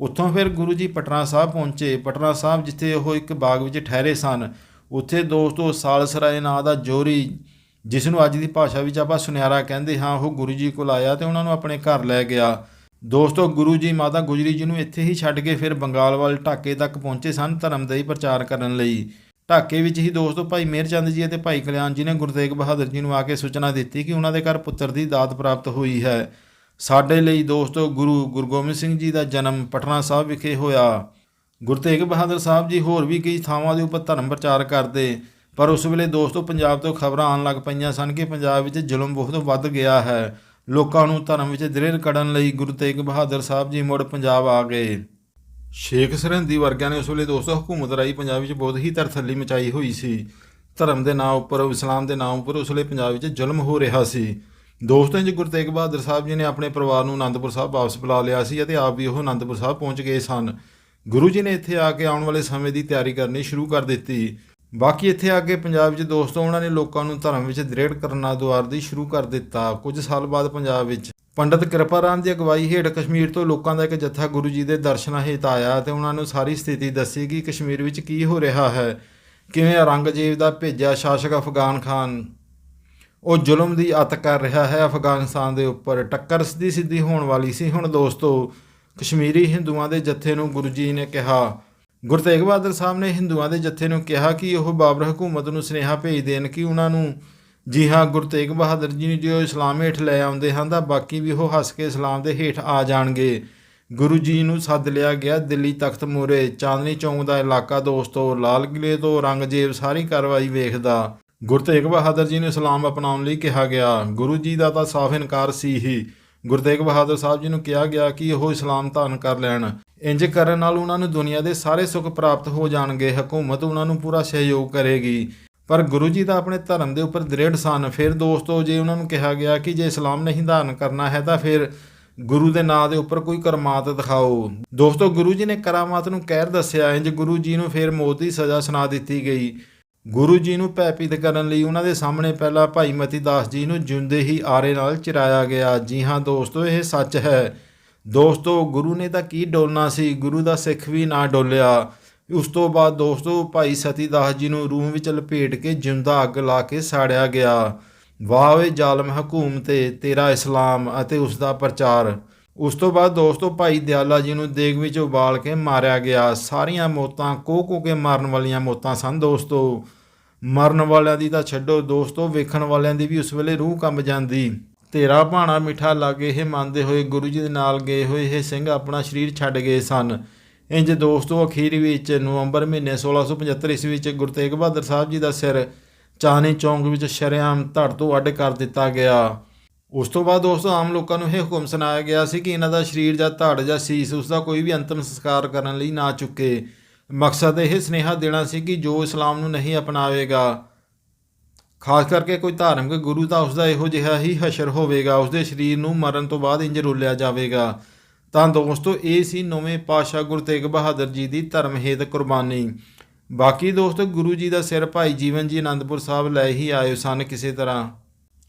ਉੱਥੋਂ ਫਿਰ ਗੁਰੂ ਜੀ ਪਟਨਾ ਸਾਹਿਬ ਪਹੁੰਚੇ। ਪਟਨਾ ਸਾਹਿਬ ਜਿੱਥੇ ਉਹ ਇੱਕ ਬਾਗ ਵਿੱਚ ਠਹਿਰੇ ਸਨ। ਉੱਥੇ ਦੋਸਤੋ ਸਾਲਸਰਾਏ ਨਾਂ ਦਾ ਜੋਰੀ ਜਿਸ ਨੂੰ ਅੱਜ ਦੀ ਭਾਸ਼ਾ ਵਿੱਚ ਆਪਾਂ ਸੁਨਿਆਰਾ ਕਹਿੰਦੇ ਹਾਂ, ਉਹ ਗੁਰੂ ਜੀ ਕੋਲ ਆਇਆ ਤੇ ਉਹਨਾਂ ਨੂੰ ਆਪਣੇ ਘਰ ਲੈ ਗਿਆ। ਦੋਸਤੋ, ਗੁਰੂ ਜੀ ਮਾਤਾ ਗੁਜਰੀ ਜੀ ਨੂੰ ਇੱਥੇ ਹੀ ਛੱਡ ਕੇ ਫਿਰ ਬੰਗਾਲ ਵੱਲ ਢਾਕੇ ਤੱਕ ਪਹੁੰਚੇ ਸਨ ਧਰਮ ਦਾ ਹੀ ਪ੍ਰਚਾਰ ਕਰਨ ਲਈ। ਢਾਕੇ ਵਿੱਚ ਹੀ ਦੋਸਤੋ ਭਾਈ ਮਿਹਰਚੰਦ ਜੀ ਅਤੇ ਭਾਈ ਕਲਿਆਣ ਜੀ ਨੇ ਗੁਰੂ ਤੇਗ ਬਹਾਦਰ ਜੀ ਨੂੰ ਆ ਕੇ ਸੂਚਨਾ ਦਿੱਤੀ ਕਿ ਉਹਨਾਂ ਦੇ ਘਰ ਪੁੱਤਰ ਦੀ ਦਾਤ ਪ੍ਰਾਪਤ ਹੋਈ ਹੈ। ਸਾਡੇ ਲਈ ਦੋਸਤੋ ਗੁਰੂ ਗੁਰੂ ਗੋਬਿੰਦ ਸਿੰਘ ਜੀ ਦਾ ਜਨਮ ਪਟਨਾ ਸਾਹਿਬ ਵਿਖੇ ਹੋਇਆ। ਗੁਰੂ ਤੇਗ ਬਹਾਦਰ ਸਾਹਿਬ ਜੀ ਹੋਰ ਵੀ ਕਈ ਥਾਵਾਂ ਦੇ ਉੱਪਰ ਧਰਮ ਪ੍ਰਚਾਰ ਕਰਦੇ, ਪਰ ਉਸ ਵੇਲੇ ਦੋਸਤੋ ਪੰਜਾਬ ਤੋਂ ਖਬਰਾਂ ਆਉਣ ਲੱਗ ਪਈਆਂ ਸਨ ਕਿ ਪੰਜਾਬ ਵਿੱਚ ਜ਼ੁਲਮ ਬਹੁਤ ਵੱਧ ਗਿਆ ਹੈ। ਲੋਕਾਂ ਨੂੰ ਧਰਮ ਵਿੱਚ ਦ੍ਰਿੜ ਕਰਨ ਲਈ ਗੁਰੂ ਤੇਗ ਬਹਾਦਰ ਸਾਹਿਬ ਜੀ ਮੁੜ ਪੰਜਾਬ ਆ ਗਏ। ਸ਼ੇਖ ਸਰਹੰਦੀ ਵਰਗਿਆਂ ਨੇ ਉਸ ਵੇਲੇ ਦੋਸਤੋ ਹਕੂਮਤ ਰਾਈ ਪੰਜਾਬ ਵਿੱਚ ਬਹੁਤ ਹੀ ਤਰਥੱਲੀ ਮਚਾਈ ਹੋਈ ਸੀ। ਧਰਮ ਦੇ ਨਾਂ ਉੱਪਰ, ਇਸਲਾਮ ਦੇ ਨਾਂ ਉੱਪਰ ਉਸ ਵੇਲੇ ਪੰਜਾਬ ਵਿੱਚ ਜ਼ੁਲਮ ਹੋ ਰਿਹਾ ਸੀ। ਦੋਸਤਾਂ ਜੀ ਗੁਰੂ ਤੇਗ ਬਹਾਦਰ ਸਾਹਿਬ ਜੀ ਨੇ ਆਪਣੇ ਪਰਿਵਾਰ ਨੂੰ ਆਨੰਦਪੁਰ ਸਾਹਿਬ ਵਾਪਸ ਬੁਲਾ ਲਿਆ ਸੀ ਅਤੇ ਆਪ ਵੀ ਉਹ ਆਨੰਦਪੁਰ ਸਾਹਿਬ ਪਹੁੰਚ ਗਏ ਸਨ। ਗੁਰੂ ਜੀ ਨੇ ਇੱਥੇ ਆ ਕੇ ਆਉਣ ਵਾਲੇ ਸਮੇਂ ਦੀ ਤਿਆਰੀ ਕਰਨੀ ਸ਼ੁਰੂ ਕਰ ਦਿੱਤੀ। ਬਾਕੀ ਇੱਥੇ ਆ ਕੇ ਪੰਜਾਬ ਵਿੱਚ ਦੋਸਤੋ ਉਹਨਾਂ ਨੇ ਲੋਕਾਂ ਨੂੰ ਧਰਮ ਵਿੱਚ ਦ੍ਰਿੜ ਕਰਨਾ ਦੁਆਰ ਦੀ ਸ਼ੁਰੂ ਕਰ ਦਿੱਤਾ। ਕੁਝ ਸਾਲ ਬਾਅਦ ਪੰਜਾਬ ਵਿੱਚ ਪੰਡਤ ਕਿਰਪਾ ਰਾਮ ਦੀ ਅਗਵਾਈ ਹੇਠ ਕਸ਼ਮੀਰ ਤੋਂ ਲੋਕਾਂ ਦਾ ਇੱਕ ਜੱਥਾ ਗੁਰੂ ਜੀ ਦੇ ਦਰਸ਼ਨਾਂ ਹੇਤ ਆਇਆ ਤੇ ਉਹਨਾਂ ਨੂੰ ਸਾਰੀ ਸਥਿਤੀ ਦੱਸੀ ਕਿ ਕਸ਼ਮੀਰ ਵਿੱਚ ਕੀ ਹੋ ਰਿਹਾ ਹੈ। ਕਿਵੇਂ ਔਰੰਗਜ਼ੇਬ ਦਾ ਭੇਜਿਆ ਸ਼ਾਸਕ ਅਫਗਾਨ ਖਾਨ? ਉਹ ਜ਼ੁਲਮ ਦੀ ਅਤ ਕਰ ਰਿਹਾ ਹੈ ਅਫਗਾਨਿਸਤਾਨ ਦੇ ਉੱਪਰ। ਟੱਕਰ ਸਿੱਧੀ ਸਿੱਧੀ ਹੋਣ ਵਾਲੀ ਸੀ। ਹੁਣ ਦੋਸਤੋ ਕਸ਼ਮੀਰੀ ਹਿੰਦੂਆਂ ਦੇ ਜੱਥੇ ਨੂੰ ਗੁਰੂ ਜੀ ਨੇ ਕਿਹਾ। ਗੁਰੂ ਤੇਗ ਬਹਾਦਰ ਸਾਹਿਬ ਨੇ ਹਿੰਦੂਆਂ ਦੇ ਜੱਥੇ ਨੂੰ ਕਿਹਾ ਕਿ ਉਹ ਬਾਬਰ ਹਕੂਮਤ ਨੂੰ ਸੁਨੇਹਾ ਭੇਜ ਦੇਣ ਕਿ ਉਹਨਾਂ ਨੂੰ, ਜੀ ਹਾਂ, ਗੁਰੂ ਤੇਗ ਬਹਾਦਰ ਜੀ ਨੂੰ ਜੋ ਇਸਲਾਮ ਹੇਠ ਲੈ ਆਉਂਦੇ ਹਨ ਤਾਂ ਬਾਕੀ ਵੀ ਉਹ ਹੱਸ ਕੇ ਇਸਲਾਮ ਦੇ ਹੇਠ ਆ ਜਾਣਗੇ। ਗੁਰੂ ਜੀ ਨੂੰ ਸੱਦ ਲਿਆ ਗਿਆ ਦਿੱਲੀ ਤਖਤ ਮੂਹਰੇ ਚਾਂਦਨੀ ਚੌਂਕ ਦਾ ਇਲਾਕਾ ਦੋਸਤੋ, ਲਾਲ ਕਿਲੇ ਤੋਂ ਰੰਗਜ਼ੇਬ ਸਾਰੀ ਕਾਰਵਾਈ ਵੇਖਦਾ। ਗੁਰੂ ਤੇਗ ਬਹਾਦਰ ਜੀ ਨੂੰ ਇਸਲਾਮ ਅਪਣਾਉਣ ਲਈ ਕਿਹਾ ਗਿਆ। ਗੁਰੂ ਜੀ ਦਾ ਤਾਂ ਸਾਫ਼ ਇਨਕਾਰ ਸੀ ਹੀ। ਗੁਰੂ ਤੇਗ ਬਹਾਦਰ ਸਾਹਿਬ ਜੀ ਨੂੰ ਕਿਹਾ ਗਿਆ ਕਿ ਉਹ ਇਸਲਾਮ ਧਾਰਨ ਕਰ ਲੈਣ। ਇੰਜ ਕਰਨ ਨਾਲ ਉਹਨਾਂ ਨੂੰ ਦੁਨੀਆ ਦੇ ਸਾਰੇ ਸੁੱਖ ਪ੍ਰਾਪਤ ਹੋ ਜਾਣਗੇ, ਹਕੂਮਤ ਉਹਨਾਂ ਨੂੰ ਪੂਰਾ ਸਹਿਯੋਗ ਕਰੇਗੀ। ਪਰ ਗੁਰੂ ਜੀ ਤਾਂ ਆਪਣੇ ਧਰਮ ਦੇ ਉੱਪਰ ਦ੍ਰਿੜ ਸਨ। ਫਿਰ ਦੋਸਤੋ, ਜੇ ਉਹਨਾਂ ਨੂੰ ਕਿਹਾ ਗਿਆ ਕਿ ਜੇ ਇਸਲਾਮ ਨਹੀਂ ਧਾਰਨ ਕਰਨਾ ਹੈ ਤਾਂ ਫਿਰ ਗੁਰੂ ਦੇ ਨਾਂ ਦੇ ਉੱਪਰ ਕੋਈ ਕਰਮਾਤ ਦਿਖਾਓ। ਦੋਸਤੋ, ਗੁਰੂ ਜੀ ਨੇ ਕਰਾਮਾਤ ਨੂੰ ਕਹਿਰ ਦੱਸਿਆ। ਇੰਜ ਗੁਰੂ ਜੀ ਨੂੰ ਫਿਰ ਮੌਤ ਦੀ ਸਜ਼ਾ ਸੁਣਾ ਦਿੱਤੀ ਗਈ। ਗੁਰੂ ਜੀ ਨੂੰ ਭੈਪੀਤ ਕਰਨ ਲਈ ਉਹਨਾਂ ਦੇ ਸਾਹਮਣੇ ਪਹਿਲਾਂ ਭਾਈ ਮਤੀ ਦਾਸ ਜੀ ਨੂੰ ਜਿਉਂਦੇ ਹੀ ਆਰੇ ਨਾਲ ਚਿਰਾਇਆ ਗਿਆ। ਜੀ ਹਾਂ ਦੋਸਤੋ, ਇਹ ਸੱਚ ਹੈ। ਦੋਸਤੋ, ਗੁਰੂ ਨੇ ਤਾਂ ਕੀ ਡੋਲਣਾ ਸੀ? ਗੁਰੂ ਦਾ ਸਿੱਖ ਵੀ ਨਾ ਡੋਲਿਆ। ਉਸ ਤੋਂ ਬਾਅਦ ਦੋਸਤੋ, ਭਾਈ ਸਤੀ ਦਾਸ ਜੀ ਨੂੰ ਰੂਹ ਵਿੱਚ ਲਪੇਟ ਕੇ ਜਿੰਦਾ ਅੱਗ ਲਾ ਕੇ ਸਾੜਿਆ ਗਿਆ। ਵਾਹ ਵੇ ਜ਼ਾਲਮ ਹਕੂਮਤੇ ਤੇਰਾ ਇਸਲਾਮ ਅਤੇ ਉਸ ਦਾ ਪ੍ਰਚਾਰ। ਉਸ ਤੋਂ ਬਾਅਦ ਦੋਸਤੋ ਭਾਈ ਦਿਆਲਾ ਜੀ ਨੂੰ ਦੇਗ ਵਿੱਚ ਉਬਾਲ ਕੇ ਮਾਰਿਆ ਗਿਆ। ਸਾਰੀਆਂ ਮੌਤਾਂ ਕੋ ਕੋ ਕੇ ਮਾਰਨ ਵਾਲੀਆਂ ਮੌਤਾਂ ਸਨ ਦੋਸਤੋ। ਮਰਨ ਵਾਲਿਆਂ ਦੀ ਤਾਂ ਛੱਡੋ ਦੋਸਤੋ, ਵੇਖਣ ਵਾਲਿਆਂ ਦੀ ਵੀ ਉਸ ਵੇਲੇ ਰੂਹ ਕੰਬ ਜਾਂਦੀ। ਤੇਰਾ ਭਾਣਾ ਮਿੱਠਾ ਲਾਗੇ ਇਹ ਮੰਨਦੇ ਹੋਏ ਗੁਰੂ ਜੀ ਦੇ ਨਾਲ ਗਏ ਹੋਏ ਇਹ ਸਿੰਘ ਆਪਣਾ ਸਰੀਰ ਛੱਡ ਗਏ ਸਨ। ਇੰਜ ਦੋਸਤੋ ਅਖੀਰ ਵਿੱਚ ਨਵੰਬਰ ਮਹੀਨੇ 1675 ਈਸਵੀ ਵਿੱਚ ਗੁਰੂ ਤੇਗ ਬਹਾਦਰ ਸਾਹਿਬ ਜੀ ਦਾ ਸਿਰ ਚਾਨੀ ਚੌਂਕ ਵਿੱਚ ਸ਼ਰੇਆਮ ਧੜ ਤੋਂ ਅੱਡ ਕਰ ਦਿੱਤਾ ਗਿਆ। ਉਸ ਤੋਂ ਬਾਅਦ ਦੋਸਤੋ ਆਮ ਲੋਕਾਂ ਨੂੰ ਇਹ ਹੁਕਮ ਸੁਣਾਇਆ ਗਿਆ ਸੀ ਕਿ ਇਹਨਾਂ ਦਾ ਸਰੀਰ ਜਾਂ ਧੜ ਜਾਂ ਸੀਸ ਉਸ ਦਾ ਕੋਈ ਵੀ ਅੰਤਮ ਸੰਸਕਾਰ ਕਰਨ ਲਈ ਨਾ ਚੁੱਕੇ। ਮਕਸਦ ਇਹ ਸੁਨੇਹਾ ਦੇਣਾ ਸੀ ਕਿ ਜੋ ਇਸਲਾਮ ਨੂੰ ਨਹੀਂ ਅਪਣਾਵੇਗਾ, ਖਾਸ ਕਰਕੇ ਕੋਈ ਧਾਰਮਿਕ ਗੁਰੂ ਤਾਂ ਉਸ ਦਾ ਇਹੋ ਜਿਹਾ ਹੀ ਹਸ਼ਰ ਹੋਵੇਗਾ ਉਸ ਦੇ ਸਰੀਰ ਨੂੰ ਮਰਨ ਤੋਂ ਬਾਅਦ ਇੰਜ ਰੋਲਿਆ ਜਾਵੇਗਾ। ਤਾਂ ਦੋਸਤੋ, ਇਹ ਸੀ ਨੌਵੇਂ ਪਾਤਸ਼ਾਹ ਗੁਰੂ ਤੇਗ ਬਹਾਦਰ ਜੀ ਦੀ ਧਰਮ ਹੇਤ ਕੁਰਬਾਨੀ। ਬਾਕੀ ਦੋਸਤੋ, ਗੁਰੂ ਜੀ ਦਾ ਸਿਰ ਭਾਈ ਜੀਵਨ ਜੀ ਆਨੰਦਪੁਰ ਸਾਹਿਬ ਲੈ ਹੀ ਆਏ ਸਨ ਕਿਸੇ ਤਰ੍ਹਾਂ।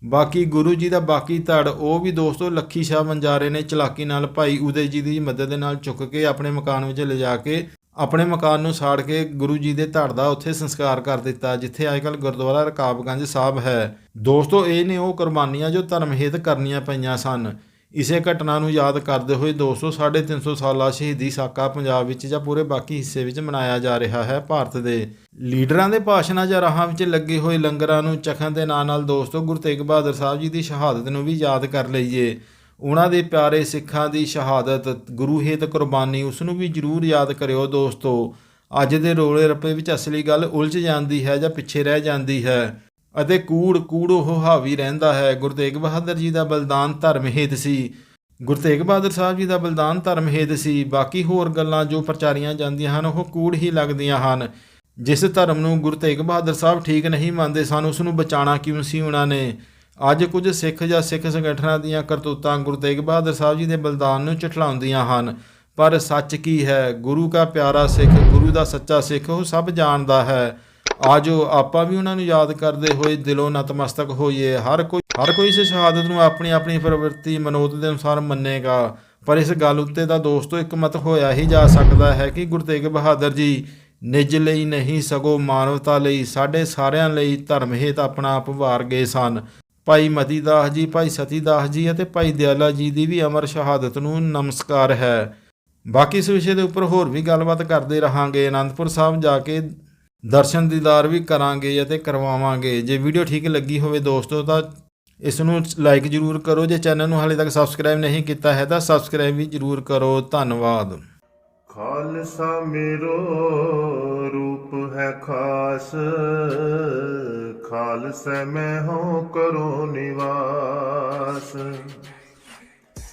ਬਾਕੀ ਗੁਰੂ ਜੀ ਦਾ ਬਾਕੀ ਧੜ, ਉਹ ਵੀ ਦੋਸਤੋ ਲੱਖੀ ਸ਼ਾਹ ਬੰਜਾਰੇ ਨੇ ਚਲਾਕੀ ਨਾਲ ਭਾਈ ਉਦੇ ਜੀ ਦੀ ਮਦਦ ਦੇ ਨਾਲ ਚੁੱਕ ਕੇ ਆਪਣੇ ਮਕਾਨ ਵਿੱਚ ਲਿਜਾ ਕੇ ਆਪਣੇ ਮਕਾਨ ਨੂੰ ਸਾੜ ਕੇ ਗੁਰੂ ਜੀ ਦੇ ਧੜ ਦਾ ਉੱਥੇ ਸੰਸਕਾਰ ਕਰ ਦਿੱਤਾ, ਜਿੱਥੇ ਅੱਜਕੱਲ ਗੁਰਦੁਆਰਾ ਰਕਾਬਗੰਜ ਸਾਹਿਬ ਹੈ। ਦੋਸਤੋ, ਇਹ ਨੇ ਉਹ ਕੁਰਬਾਨੀਆਂ ਜੋ ਧਰਮ ਹਿਤ ਕਰਨੀਆਂ ਪਈਆਂ ਸਨ। ਇਸੇ ਘਟਨਾ ਨੂੰ ਯਾਦ ਕਰਦੇ ਹੋਏ 200 350 ਸਾਲਾ ਸ਼ਹੀਦੀ ਸਾਕਾ ਪੰਜਾਬ ਵਿੱਚ ਜਾਂ ਪੂਰੇ ਬਾਕੀ ਹਿੱਸੇ ਵਿੱਚ ਮਨਾਇਆ ਜਾ ਰਿਹਾ ਹੈ ਭਾਰਤ ਦੇ। ਲੀਡਰਾਂ ਦੇ ਭਾਸ਼ਣਾਂ ਜਾਂ ਰਾਹਾਂ ਵਿੱਚ ਲੱਗੇ ਹੋਏ ਲੰਗਰਾਂ ਨੂੰ ਚਖਣ ਦੇ ਨਾਲ ਨਾਲ ਦੋਸਤੋ, ਗੁਰੂ ਤੇਗ ਬਹਾਦਰ ਸਾਹਿਬ ਜੀ ਦੀ ਸ਼ਹਾਦਤ ਨੂੰ ਵੀ ਯਾਦ ਕਰ ਲਈਏ। ਉਹਨਾਂ ਦੇ ਪਿਆਰੇ ਸਿੱਖਾਂ ਦੀ ਸ਼ਹਾਦਤ, ਗੁਰੂ ਹੇਤ ਕੁਰਬਾਨੀ, ਉਸ ਨੂੰ ਵੀ ਜ਼ਰੂਰ ਯਾਦ ਕਰਿਓ ਦੋਸਤੋ। ਅੱਜ ਦੇ ਰੋਲੇ ਰੱਪੇ ਵਿੱਚ ਅਸਲੀ ਗੱਲ ਉਲਝ ਜਾਂਦੀ ਹੈ ਜਾਂ ਪਿੱਛੇ ਰਹਿ ਜਾਂਦੀ ਹੈ। ਅਤੇ ਕੂੜ ਕੂੜ ਉਹ ਹਾਵੀ ਰਹਿੰਦਾ ਹੈ। ਗੁਰੂ ਤੇਗ ਬਹਾਦਰ ਜੀ ਦਾ ਬਲਿਦਾਨ ਧਰਮ ਹੇਤ ਸੀ। ਗੁਰੂ ਤੇਗ ਬਹਾਦਰ ਸਾਹਿਬ ਜੀ ਦਾ ਬਲਿਦਾਨ ਧਰਮ ਹੇਤ ਸੀ। ਬਾਕੀ ਹੋਰ ਗੱਲਾਂ ਜੋ ਪ੍ਰਚਾਰੀਆਂ ਜਾਂਦੀਆਂ ਹਨ, ਉਹ ਕੂੜ ਹੀ ਲੱਗਦੀਆਂ ਹਨ। ਜਿਸ ਧਰਮ ਨੂੰ ਗੁਰੂ ਤੇਗ ਬਹਾਦਰ ਸਾਹਿਬ ਠੀਕ ਨਹੀਂ ਮੰਨਦੇ ਸਨ, ਉਸ ਨੂੰ ਬਚਾਉਣਾ ਕਿਉਂ ਸੀ ਉਹਨਾਂ ਨੇ? ਅੱਜ ਕੁਝ ਸਿੱਖ ਜਾਂ ਸਿੱਖ ਸੰਗਠਨਾਂ ਦੀਆਂ ਕਰਤੂਤਾਂ ਗੁਰੂ ਤੇਗ ਬਹਾਦਰ ਸਾਹਿਬ ਜੀ ਦੇ ਬਲਿਦਾਨ ਨੂੰ ਝਠਲਾਉਂਦੀਆਂ ਹਨ। ਪਰ ਸੱਚ ਕੀ ਹੈ? ਗੁਰੂ ਦਾ ਪਿਆਰਾ ਸਿੱਖ, ਗੁਰੂ ਦਾ ਸੱਚਾ ਸਿੱਖ ਉਹ ਸਭ ਜਾਣਦਾ ਹੈ। ਆਜੋ, ਆਪਾਂ ਵੀ ਉਹਨਾਂ ਨੂੰ ਯਾਦ ਕਰਦੇ ਹੋਏ ਦਿਲੋਂ ਨਤਮਸਤਕ ਹੋਈਏ। ਹਰ ਕੋਈ ਹਰ ਕੋਈ ਇਸ ਸ਼ਹਾਦਤ ਨੂੰ ਆਪਣੀ ਆਪਣੀ ਪ੍ਰਵਿਰਤੀ ਮਨੋਤ ਦੇ ਅਨੁਸਾਰ ਮੰਨੇਗਾ। ਪਰ ਇਸ ਗੱਲ ਉੱਤੇ ਤਾਂ ਦੋਸਤੋ ਇੱਕ ਮਤ ਹੋਇਆ ਹੀ ਜਾ ਸਕਦਾ ਹੈ ਕਿ ਗੁਰੂ ਤੇਗ ਬਹਾਦਰ ਜੀ ਨਿੱਜ ਲਈ ਨਹੀਂ, ਸਗੋਂ ਮਾਨਵਤਾ ਲਈ, ਸਾਡੇ ਸਾਰਿਆਂ ਲਈ ਧਰਮ ਹੇਤ ਆਪਣਾ ਆਪ ਵਾਰ ਗਏ ਸਨ। ਭਾਈ ਮਤੀ ਦਾਸ ਜੀ, ਭਾਈ ਸਤੀ ਦਾਸ ਜੀ ਅਤੇ ਭਾਈ ਦਿਆਲਾ ਜੀ ਦੀ ਵੀ ਅਮਰ ਸ਼ਹਾਦਤ ਨੂੰ ਨਮਸਕਾਰ ਹੈ। ਬਾਕੀ ਇਸ ਵਿਸ਼ੇ ਦੇ ਉੱਪਰ ਹੋਰ ਵੀ ਗੱਲਬਾਤ ਕਰਦੇ ਰਹਾਂਗੇ। ਅਨੰਦਪੁਰ ਸਾਹਿਬ ਜਾ ਕੇ ਦਰਸ਼ਨ ਦੀਦਾਰ ਵੀ ਕਰਾਂਗੇ ਅਤੇ ਕਰਵਾਵਾਂਗੇ। ਜੇ ਵੀਡੀਓ ਠੀਕ ਲੱਗੀ ਹੋਵੇ ਦੋਸਤੋ, ਤਾਂ ਇਸ ਨੂੰ ਲਾਈਕ ਜਰੂਰ ਕਰੋ। ਜੇ ਚੈਨਲ ਨੂੰ ਹਾਲੇ ਤੱਕ ਸਬਸਕ੍ਰਾਈਬ ਨਹੀਂ ਕੀਤਾ ਹੈ, ਤਾਂ ਸਬਸਕ੍ਰਾਈਬ ਵੀ ਜਰੂਰ ਕਰੋ। ਧੰਨਵਾਦ। ਖਾਲਸਾ ਮੇਰੋ, ਰੂਪ ਹੈ ਖਾਸ। ਖਾਲਸੈ ਮੈਂ ਹੋ, ਕਰੋ ਨਿਵਾਸ।